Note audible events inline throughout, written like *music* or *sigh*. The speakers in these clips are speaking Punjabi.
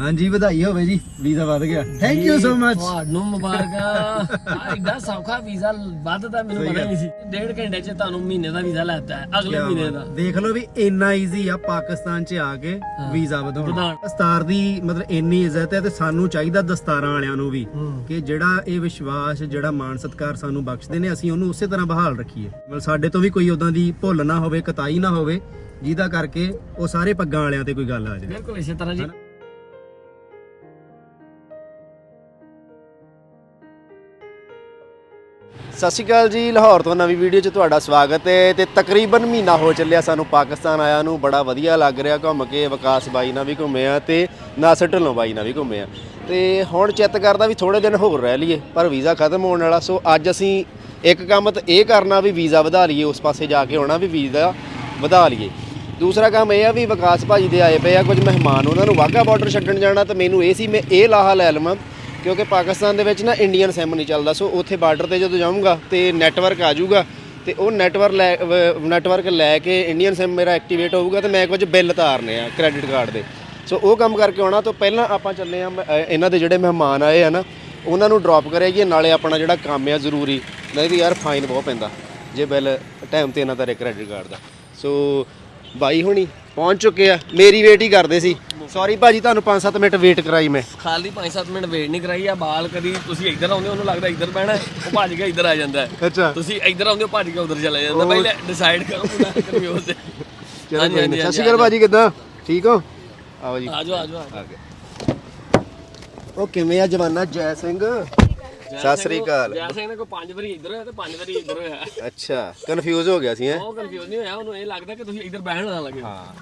ਹਾਂਜੀ ਵਧਾਈ ਹੋਵੇ ਜੀ ਵੀਜ਼ਾ ਵੱਧ ਗਿਆ। ਥੈਂਕ ਯੂ ਸੋ ਮਚ ਤੁਹਾਨੂੰ ਮੁਬਾਰਕਾਂ। ਐਡਾ ਸੌਖਾ ਵੀਜ਼ਾ ਵੱਧਦਾ ਮੈਨੂੰ ਪਤਾ। ਨਹੀਂ ਸੀ। ਡੇਢ ਘੰਟੇ 'ਚ ਤੁਹਾਨੂੰ ਮਹੀਨੇ ਦਾ ਵੀਜ਼ਾ ਲੈਤਾ ਹੈ ਅਗਲੇ ਮਹੀਨੇ ਦਾ। ਦੇਖ ਲਓ ਵੀ ਇੰਨਾ ਈਜ਼ੀ ਆ ਪਾਕਿਸਤਾਨ 'ਚ ਆ ਕੇ। ਵੀਜ਼ਾ ਵਧਾਉਣਾ। ਦਸਤਾਰ ਦੀ ਮਤਲਬ ਇੰਨੀ ਇੱਜ਼ਤ ਹੈ ਤੇ ਸਾਨੂੰ ਚਾਹੀਦਾ ਦਸਤਾਰਾਂ ਵਾਲਿਆਂ ਨੂੰ ਵੀ। ਕਿ ਜਿਹੜਾ ਇਹ ਵਿਸ਼ਵਾਸ ਜਿਹੜਾ ਮਾਣ ਸਤਿਕਾਰ ਸਾਨੂੰ ਬਖਸ਼ਦੇ ਨੇ ਅਸੀਂ ਉਹਨੂੰ ਉਸੇ ਤਰ੍ਹਾਂ ਬਹਾਲ ਰੱਖੀਏ। ਮਤਲਬ ਸਾਡੇ ਤੋਂ ਵੀ ਕੋਈ ਉਦਾਂ ਦੀ ਭੁੱਲ ਨਾ ਹੋਵੇ ਕਤਾਈ ਨਾ ਹੋਵੇ ਜਿਹਦਾ ਕਰਕੇ ਉਹ ਸਾਰੇ ਪੱਗਾਂ ਵਾਲਿਆਂ ਤੇ ਕੋਈ ਗੱਲ ਆ ਜਾਵੇ। ਬਿਲਕੁਲ ਇਸੇ ਤਰ੍ਹਾਂ ਜੀ। ਸਤਿ ਸ਼੍ਰੀ ਅਕਾਲ ਜੀ, ਲਾਹੌਰ ਤੋਂ ਨਵੀਂ ਵੀਡੀਓ 'ਚ ਤੁਹਾਡਾ ਸਵਾਗਤ ਹੈ ਤੇ ਤਕਰੀਬਨ ਮਹੀਨਾ ਹੋ ਚੱਲਿਆ ਸਾਨੂੰ ਪਾਕਿਸਤਾਨ ਆਇਆ ਨੂੰ, ਬੜਾ ਵਧੀਆ ਲੱਗ ਰਿਹਾ ਘੁੰਮ ਕੇ, ਵਿਕਾਸ ਬਾਈ ਨਾਲ ਵੀ ਘੁੰਮੇ ਆ ਤੇ ਨਾਸਰ ਢਿੱਲੋਂ ਬਾਈ ਨਾਲ ਵੀ ਘੁੰਮੇ ਆ। ਤੇ ਹੁਣ ਚਿੱਤ ਕਰਦਾ ਵੀ ਥੋੜੇ ਦਿਨ ਹੋਰ ਰਹਿ ਲਈਏ, ਪਰ ਵੀਜ਼ਾ ਖਤਮ ਹੋਣ ਵਾਲਾ, ਸੋ ਅੱਜ ਅਸੀਂ ਇੱਕ ਕੰਮ ਤਾਂ ਇਹ ਕਰਨਾ ਵੀ ਵੀਜ਼ਾ ਵਧਾ ਲਈਏ, ਉਸ ਪਾਸੇ ਜਾ ਕੇ ਆਉਣਾ ਵੀ ਵੀਜ਼ਾ ਵਧਾ ਲਈਏ। ਦੂਸਰਾ ਕੰਮ ਇਹ ਆ ਵੀ ਵਿਕਾਸ ਭਾਜੀ ਦੇ ਆਏ ਪਏ ਆ, ਕੁਝ ਮਹਿਮਾਨ ਉਹਨਾਂ ਨੂੰ ਵਾਹਗਾ ਬਾਰਡਰ ਛੱਡਣ ਜਾਣਾ, ਤਾਂ ਮੈਨੂੰ ਇਹ ਸੀ, ਮੈਂ ਇਹ ਲਾਹਾ ਲੈ ਲਵਾਂ ਕਿਉਂਕਿ ਪਾਕਿਸਤਾਨ ਦੇ ਵਿੱਚ ਨਾ ਇੰਡੀਅਨ ਸਿਮ ਨਹੀਂ ਚੱਲਦਾ, ਸੋ ਉੱਥੇ ਬਾਰਡਰ ਤੇ ਜਦੋਂ ਜਾਊਂਗਾ ਤੇ ਨੈਟਵਰਕ ਆ ਜਾਊਗਾ, ਤੇ ਉਹ ਨੈਟਵਰਕ ਲੈ ਨੈਟਵਰਕ ਲੈ ਕੇ ਇੰਡੀਅਨ ਸਿਮ ਮੇਰਾ ਐਕਟੀਵੇਟ ਹੋਊਗਾ ਤੇ ਮੈਂ ਕੁਝ ਬਿੱਲ ਤਾਰਨੇ ਆ ਕ੍ਰੈਡਿਟ ਕਾਰਡ ਦੇ। ਸੋ ਉਹ ਕੰਮ ਕਰਕੇ ਆਉਣਾ, ਤੋਂ ਪਹਿਲਾਂ ਆਪਾਂ ਚੱਲੇ ਆ ਇਹਨਾਂ ਦੇ ਜਿਹੜੇ ਮਹਿਮਾਨ ਆਏ ਆ ਨਾ, ਉਹਨਾਂ ਨੂੰ ਡ੍ਰੌਪ ਕਰਾਈਏ ਨਾਲੇ ਆਪਣਾ ਜਿਹੜਾ ਕੰਮ ਆ ਜ਼ਰੂਰੀ ਨਹੀਂ ਤੇ ਯਾਰ ਫਾਈਨ ਬਹੁਤ ਪੈਂਦਾ, ਜੇ ਬਿੱਲ ਟਾਈਮ ਤੇ ਇਹਨਾਂ ਦਾ ਕ੍ਰੈਡਿਟ ਕਾਰਡ ਦਾ। ਸੋ ਬਾਈ ਹੋਣੀ ਪਹੁੰਚ ਚੁੱਕੇ ਆ। ਮੇਰੀ ਵੇਟ ਹੀ ਕਰਦੇ ਸੀ। ਸੌਰੀ ਭਾਜੀ ਤੁਹਾਨੂੰ 5-7 ਮਿੰਟ ਵੇਟ ਕਰਾਈ ਮੈਂ। ਖਾਲੀ 5-7 ਮਿੰਟ ਵੇਟ ਨਹੀਂ ਕਰਾਈ ਆ ਬਾਲ ਕਦੀ ਤੁਸੀਂ ਇੱਧਰ ਆਉਂਦੇ ਉਹਨੂੰ ਲੱਗਦਾ ਇੱਧਰ ਹੈ, ਉਹ ਭੱਜ ਕੇ ਇੱਧਰ ਆ ਜਾਂਦਾ। ਅੱਛਾ। ਤੁਸੀਂ ਇੱਧਰ ਆਉਂਦੇ ਹੋ ਭੱਜ ਕੇ ਉਧਰ ਚਲਾ ਜਾਂਦਾ। ਪਹਿਲੇ ਡਿਸਾਈਡ ਕਰੋ ਪੂਰਾ ਕਨਫਿਊਜ਼ ਤੇ ਚਲੋ ਕੋਈ ਨਹੀਂ ਸਤਿ ਹਾਂਜੀ, ਸ਼੍ਰੀ ਅਕਾਲ ਭਾਜੀ ਕਿੱਦਾਂ? ਠੀਕ ਹੋ? ਆਓ ਜੀ। ਆਜੋ ਆਜੋ ਕਿਵੇਂ ਆ ਜਵਾਨਾ? ਜੈ ਸਿੰਘ। ਸਤਿ ਸ਼੍ਰੀ ਅਕਾਲ। ਜੈ ਸਿੰਘ ਨੇ ਕੋਈ ਪੰਜ ਵਾਰੀ ਇੱਧਰ ਹੋਇਆ ਤੇ ਪੰਜ ਵਾਰੀ ਇੱਧਰ ਹੋਇਆ। ਅੱਛਾ ਕਨਫਿਊਜ਼ ਹੋ ਗਿਆ ਸੀ ਹੈ? ਉਹ ਕਨਫਿਊਜ਼ ਨਹੀਂ ਹੋਇਆ ਉਹਨੂੰ ਇਹ ਲੱਗਦਾ ਕਿ ਤੁਸੀਂ ਇੱਧਰ ਬਹਿਣ ਨਾ ਲੱਗੇ। ਹਾਂ।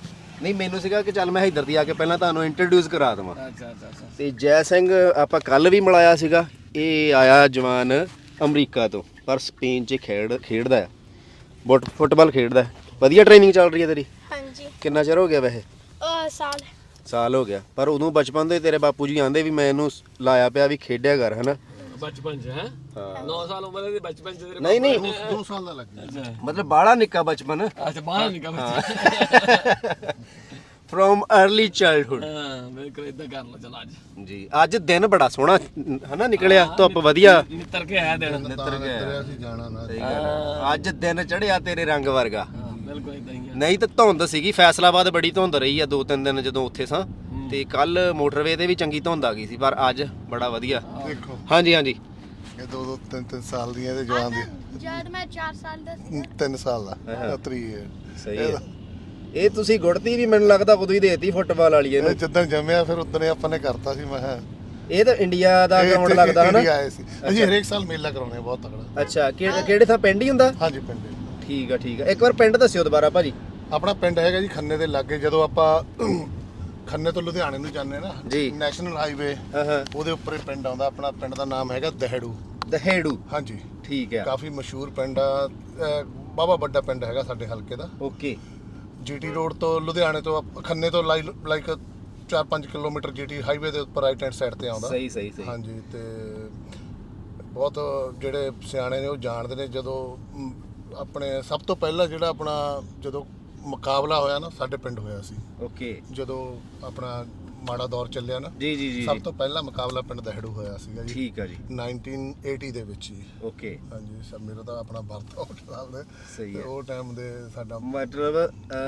ਨਹੀਂ ਮੈਨੂੰ ਸੀਗਾ ਕਿ ਚੱਲ ਮੈਂ ਇੱਧਰ ਦੀ ਆ ਕੇ ਪਹਿਲਾਂ ਤੁਹਾਨੂੰ ਇੰਟਰੋਡਿਊਸ ਕਰਾ ਦਵਾਂ। ਅੱਛਾ ਅੱਛਾ ਤੇ ਜੈ ਸਿੰਘ ਆਪਾਂ ਕੱਲ ਵੀ ਮਿਲਾਇਆ ਸੀਗਾ। ਇਹ ਆਇਆ ਜਵਾਨ ਅਮਰੀਕਾ ਤੋਂ ਪਰ ਸਪੇਨ 'ਚ ਖੇਡ ਖੇਡਦਾ ਹੈ। ਬੁੱਟ ਫੁੱਟਬਾਲ ਖੇਡਦਾ ਹੈ। ਵਧੀਆ ਟ੍ਰੇਨਿੰਗ ਚੱਲ ਰਹੀ ਹੈ ਤੇਰੀ? ਹਾਂਜੀ। ਕਿੰਨਾ ਚਿਰ ਹੋ ਗਿਆ ਵੈਸੇ? ਅਹ ਸਾਲ ਸਾਲ ਹੋ ਗਿਆ। ਪਰ ਉਦੋਂ ਬਚਪਨ ਦੇ ਤੇਰੇ ਬਾਪੂ ਜੀ ਆਂਦੇ ਵੀ ਮੈਂ ਇਹਨੂੰ ਲਾਇਆ ਪਿਆ ਵੀ ਖੇਡਿਆ ਕਰ ਹਨਾ? ਬਚਪਨ ਚ ਹੈ? ਹਾਂ। 9 ਸਾਲ ਉਮਰ ਦੇ ਬਚਪਨ ਚ ਤੇਰੇ ਨਹੀਂ ਨਹੀਂ 2 ਸਾਲ ਦਾ ਲੱਗਿਆ ਅੱਛਾ। ਮਤਲਬ ਬਾਲਾ ਨਿੱਕਾ ਬਚਪਨ। ਅੱਛਾ ਬਾਹਰ ਨਿਕਾ ਬੱਚਾ ਫਰੋਮ अर्ਲੀ ਚਾਈਲਡਹੁੱਡ ਹਾਂ ਬਿਲਕੁਲ ਇਦਾਂ ਕਰ ਲਓ ਚਲ ਅੱਜ। ਜੀ ਅੱਜ ਦਿਨ ਬੜਾ ਸੋਹਣਾ ਹਨਾ ਨਿਕਲਿਆ ਧੁੱਪ ਵਧੀਆ। ਨਿੱਤਰ ਕੇ ਆਇਆ ਦਿਨ। ਨਿੱਤਰ ਗਿਆ ਸਹੀ ਗੱਲ ਹੈ। ਅੱਜ ਦਿਨ ਚੜਿਆ ਤੇਰੇ ਰੰਗ ਵਰਗਾ। ਹਾਂ ਬਿਲਕੁਲ ਇਦਾਂ ਹੀ ਨਹੀਂ ਤਾਂ ਧੁੰਦ ਸੀਗੀ ਫੈਸਲਾਬਾਦ ਬੜੀ ਧੁੰਦ ਰਹੀ ਆ ਦੋ ਤਿੰਨ ਦਿਨ ਜਦੋਂ ਉੱਥੇ ਸਾਂ। ਤੇ ਕੱਲ ਮੋਟਰਵੇ ਤੇ ਵੀ ਚੰਗੀ ਧੁੰਦ ਆ ਗਈ ਸੀ ਪਰ ਅੱਜ ਬੜਾ ਵਧੀਆ। ਦੇਖੋ। ਹਾਂਜੀ ਹਾਂਜੀ। ਇਹ ਦੋ ਦੋ ਤਿੰਨ ਤਿੰਨ ਸਾਲ ਦੀਆਂ ਤੇ ਜਵਾਨ ਦੀ ਜਦ ਮੈਂ 4 ਸਾਲ ਦਾ ਸੀ ਤਿੰਨ ਸਾਲ ਦਾ ਉਤਰੀ ਹੈ। ਸਹੀ ਹੈ। ਇਹ ਤੁਸੀਂ ਗੁੜਤੀ ਵੀ ਮੈਨੂੰ ਲੱਗਦਾ ਉਦੋਂ ਹੀ ਦੇਤੀ ਫੁੱਟਬਾਲ ਵਾਲੀ ਇਹ ਇਹਨੂੰ ਜਿੱਦਣ ਜੰਮਿਆ ਫਿਰ ਉਦੋਂ ਹੀ ਆਪਾਂ ਨੇ ਕਰਤਾ ਸੀ ਮੈਂ ਕਿਹਾ ਇਹ ਤਾਂ ਇੰਡੀਆ ਦਾ ਇਹ ਗਰਾਊਂਡ ਇੱਥੇ ਲੱਗਦਾ ਹਨਾ? ਇੰਡੀਆ ਆਏ ਸੀ। ਅਸੀਂ ਹਰੇਕ ਸਾਲ ਮੇਲਾ ਕਰਾਉਂਦੇ ਹਾਂ ਬਹੁਤ ਤਕੜਾ। ਅੱਛਾ ਕਿਹੜੇ ਕਿਹੜੇ ਥਾਂ ਪਿੰਡ ਹੀ ਹੁੰਦਾ? ਹਾਂਜੀ ਪਿੰਡ ਠੀਕ ਆ ਠੀਕ ਆ। ਇੱਕ ਵਾਰ ਪਿੰਡ ਦੱਸਿਓ ਦੁਬਾਰਾ ਭਾਜੀ। ਆਪਣਾ ਪਿੰਡ ਹੈਗਾ ਜੀ ਖੰਨੇ ਦੇ ਲਾਗੇ ਜਦੋਂ ਆਪਾਂ ਖੰਨੇ ਤੋਂ ਲੁਧਿਆਣੇ ਨੂੰ ਜਾਂਦੇ ਨਾ ਜੀ। ਨੈਸ਼ਨਲ ਹਾਈਵੇ ਹਾਂ ਹਾਂ ਉਹਦੇ ਉੱਪਰ ਹੀ ਪਿੰਡ ਆਉਂਦਾ ਆਪਣਾ ਪਿੰਡ ਦਾ ਨਾਮ ਹੈਗਾ ਦਹੜੂ। ਦਹੇੜੂ। ਹਾਂਜੀ। ਠੀਕ ਆ। ਕਾਫੀ ਮਸ਼ਹੂਰ ਪਿੰਡ ਆ। ਬਾਬਾ ਵੱਡਾ ਪਿੰਡ ਹੈਗਾ ਸਾਡੇ ਹਲਕੇ ਦਾ। ਓਕੇ। ਜੀਟੀ ਰੋਡ ਤੋਂ ਲੁਧਿਆਣੇ ਤੋਂ ਆਪ- ਖੰਨੇ ਤੋਂ ਲਾਈਕ 4-5 ਕਿਲੋਮੀਟਰ ਜੀਟੀ ਹਾਈਵੇ ਦੇ ਉੱਪਰ ਰਾਈਟ ਹੈਂਡ ਸਾਈਡ ਤੇ ਆਉਂਦਾ। ਸਹੀ ਸਹੀ ਸਹੀ। ਹਾਂਜੀ ਤੇ ਬਹੁਤ ਜਿਹੜੇ ਸਿਆਣੇ ਨੇ ਉਹ ਜਾਣਦੇ ਨੇ ਜਦੋਂ ਮ, ਆਪਣੇ ਸਭ ਤੋਂ ਪਹਿਲਾਂ ਜਿਹੜਾ ਆਪਣਾ ਜਦੋਂ ਮੁਕਾਬਲਾ ਹੋਇਆ ਨਾ ਸਾਡੇ ਪਿੰਡ ਹੋਇਆ ਸੀ। ਓਕੇ। ਜਦੋਂ ਆਪਣਾ ਮਾੜਾ ਦੌਰ ਚੱਲਿਆ ਨਾ ਜੀ ਜੀ ਜੀ ਸਭ। ਤੋਂ ਪਹਿਲਾ ਮੁਕਾਬਲਾ ਪਿੰਡ ਦਹੜੂ ਹੋਇਆ ਸੀਗਾ ਜੀ। ਠੀਕ ਆ ਜੀ। 1980 ਦੇ ਵਿੱਚ ਹੀ ਓਕੇ। ਹਾਂਜੀ ਸਭ ਮੇਰਾ ਤਾਂ ਆਪਣਾ ਬਰਥ ਸਾਲ ਦੇ ਸਹੀ ਹੈ। ਉਹ ਟਾਈਮ ਦੇ ਸਾਡਾ ਮਤਲਬ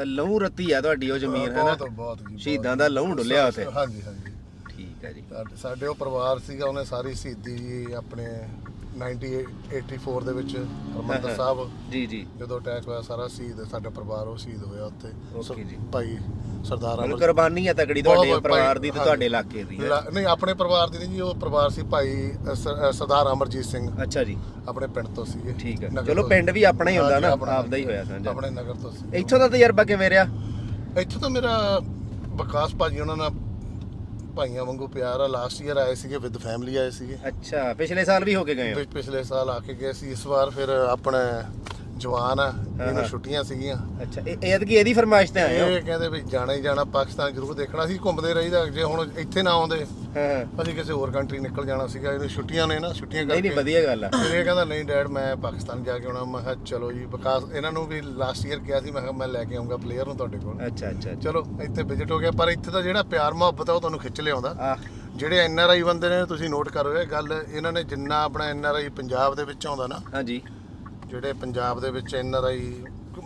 ਲਹੂ ਰੱਤੀ ਆ ਤੁਹਾਡੀ ਉਹ ਜ਼ਮੀਨ ਹੈ ਨਾ? ਬਹੁਤ ਜੀ ਬਹੁਤ। ਸ਼ਹੀਦਾਂ ਦਾ ਲਹੂ ਡੁੱਲਿਆ ਉੱਥੇ। ਹਾਂਜੀ ਹਾਂਜੀ। ਠੀਕ ਆ ਜੀ। ਸਾਡੇ- ਸਾਡੇ ਉਹ ਪਰਿਵਾਰ ਸੀਗਾ ਉਹਨੇ ਸਾਰੀ ਸ਼ਹੀਦੀ ਆਪਣੇ 1984 ਦੇ ਵਿੱਚ ਹਰਮੰਦਰ ਸਾਹਿਬ ਜੀ ਜੀ ਜਦੋਂ ਅਟੈਕ ਹੋਇਆ ਸਾਰਾ ਸ਼ਹੀਦ ਸਾਡਾ ਪਰਿਵਾਰ ਉਹ ਸ਼ਹੀਦ ਹੋਇਆ ਉੱਥੇ ਓਕੇ ਜੀ। ਭਾਈ ਸਰਦਾਰ ਮਤਲਬ ਅਮਰ ਕੁਰਬਾਨੀ ਆ ਤਕੜੀ ਤੁਹਾਡੇ ਬਹੁਤ ਭਾਈ- ਪਰਿਵਾਰ ਦੀ ਤੇ ਹਾਂਜੀ। ਤੁਹਾਡੇ ਇਲਾਕੇ ਦੀ ਹੈ। ਨਹੀਂ ਆਪਣੇ ਪਰਿਵਾਰ ਦੀ ਨਹੀਂ ਜੀ ਉਹ ਪਰਿਵਾਰ ਸੀ ਭਾਈ ਅ, ਸ- ਅ, ਸਰਦਾਰ ਅਮਰਜੀਤ ਸਿੰਘ ਅੱਛਾ ਜੀ ਆਪਣੇ ਪਿੰਡ ਤੋਂ ਸੀਗੇ ਠੀਕ ਹੈ ਨਗਰ ਚਲੋ ਤੋਂ। ਪਿੰਡ ਵੀ ਆਪਣਾ ਹੀ ਹੁੰਦਾ ਹਾਂਜੀ, ਨਾ ਆਪਣਾ। ਆਪਦਾ ਹੀ ਹੋਇਆ ਸਾਂਝਾ ਆਪਣੇ ਨਗਰ ਤੋਂ ਸੀ ਇੱਥੋਂ ਦਾ ਤਜਰਬਾ ਕਿਵੇਂ ਰਿਹਾ ਇੱਥੇ ਤਾਂ ਮੇਰਾ ਵਿਕਾਸ ਭਾਜੀ ਉਹਨਾਂ ਨਾਲ ਭਾਈਆਂ ਵਾਂਗੂ ਪਿਆਰ ਆ। ਲਾਸਟ ਈਅਰ ਆਏ ਸੀਗੇ ਵਿਦ ਫੈਮਿਲੀ ਆਏ ਸੀਗੇ। ਅੱਛਾ ਪਿਛਲੇ ਸਾਲ ਵੀ ਹੋ ਕੇ ਗਏ ਹੋ? ਪਿਛਲੇ ਸਾਲ ਆ ਕੇ ਗਏ ਸੀ। ਇਸ ਵਾਰ ਫਿਰ ਆਪਣੇ ਜਵਾਨ ਆ ਇਹਨੂੰ ਛੁੱਟੀਆਂ ਸੀਗੀਆਂ। ਅੱਛਾ ਇਹ ਐਤਕੀ ਇਹਦੀ ਫਰਮਾਇਸ਼ ਤੇ ਆਏ ਹੋ? ਇਹ ਕਹਿੰਦੇ ਵੀ ਜਾਣਾ ਹੀ ਜਾਣਾ ਪਾਕਿਸਤਾਨ ਜ਼ਰੂਰ ਦੇਖਣਾ ਸੀ ਘੁੰਮਦੇ ਰਹੀਦਾ ਜੇ ਹੁਣ ਇੱਥੇ ਨਾ ਆਉਂਦੇ ਹਾਂ ਅਸੀਂ ਕਿਸੇ ਹੋਰ ਕੰਟਰੀ ਨਿਕਲ ਜਾਣਾ ਸੀਗਾ ਇਹਨੂੰ ਛੁੱਟੀਆਂ ਨੇ ਨਾ ਛੁੱਟੀਆਂ ਨਹੀਂ ਨਹੀਂ ਕਰਕੇ। ਵਧੀਆ ਗੱਲ ਆ। ਇਹ ਕਹਿੰਦਾ ਨਹੀਂ ਡੈਡ ਮੈਂ ਪਾਕਿਸਤਾਨ ਜਾ ਕੇ ਆਉਣਾ। ਮੈਂ ਕਿਹਾ ਚਲੋ ਜੀ ਵਿਕਾਸ ਇਹਨਾਂ ਨੂੰ ਵੀ ਲਾਸਟ ਈਅਰ ਕਿਹਾ ਸੀ ਮੈਂ ਕਿਹਾ ਮੈਂ ਲੈ ਕੇ ਆਉਂਗਾ ਪਲੇਅਰ ਨੂੰ ਤੁਹਾਡੇ ਕੋਲ। ਅੱਛਾ ਅੱਛਾ। ਚਲੋ ਇੱਥੇ ਵਿਜ਼ਿਟ ਹੋ ਗਿਆ ਪਰ ਇੱਥੇ ਦਾ ਜਿਹੜਾ ਪਿਆਰ ਮੁਹੱਬਤ ਆ ਉਹ ਤੁਹਾਨੂੰ ਖਿੱਚ ਲਿਆਉਂਦਾ। ਜਿਹੜੇ ਐਨ ਆਰ ਆਈ ਬੰਦੇ ਨੇ ਤੁਸੀਂ ਨੋਟ ਕਰੋ ਇਹ ਗੱਲ ਇਹਨਾਂ ਨੇ ਜਿੰਨਾ ਆਪਣਾ ਐਨ ਆਰ ਆਈ ਪੰਜਾਬ ਦੇ ਵਿੱਚ ਆਉਂਦਾ ਨਾ ਹਾਂਜੀ। ਜਿਹੜੇ ਪੰਜਾਬ ਦੇ ਵਿੱਚ ਐਨ ਆਰ ਆਈ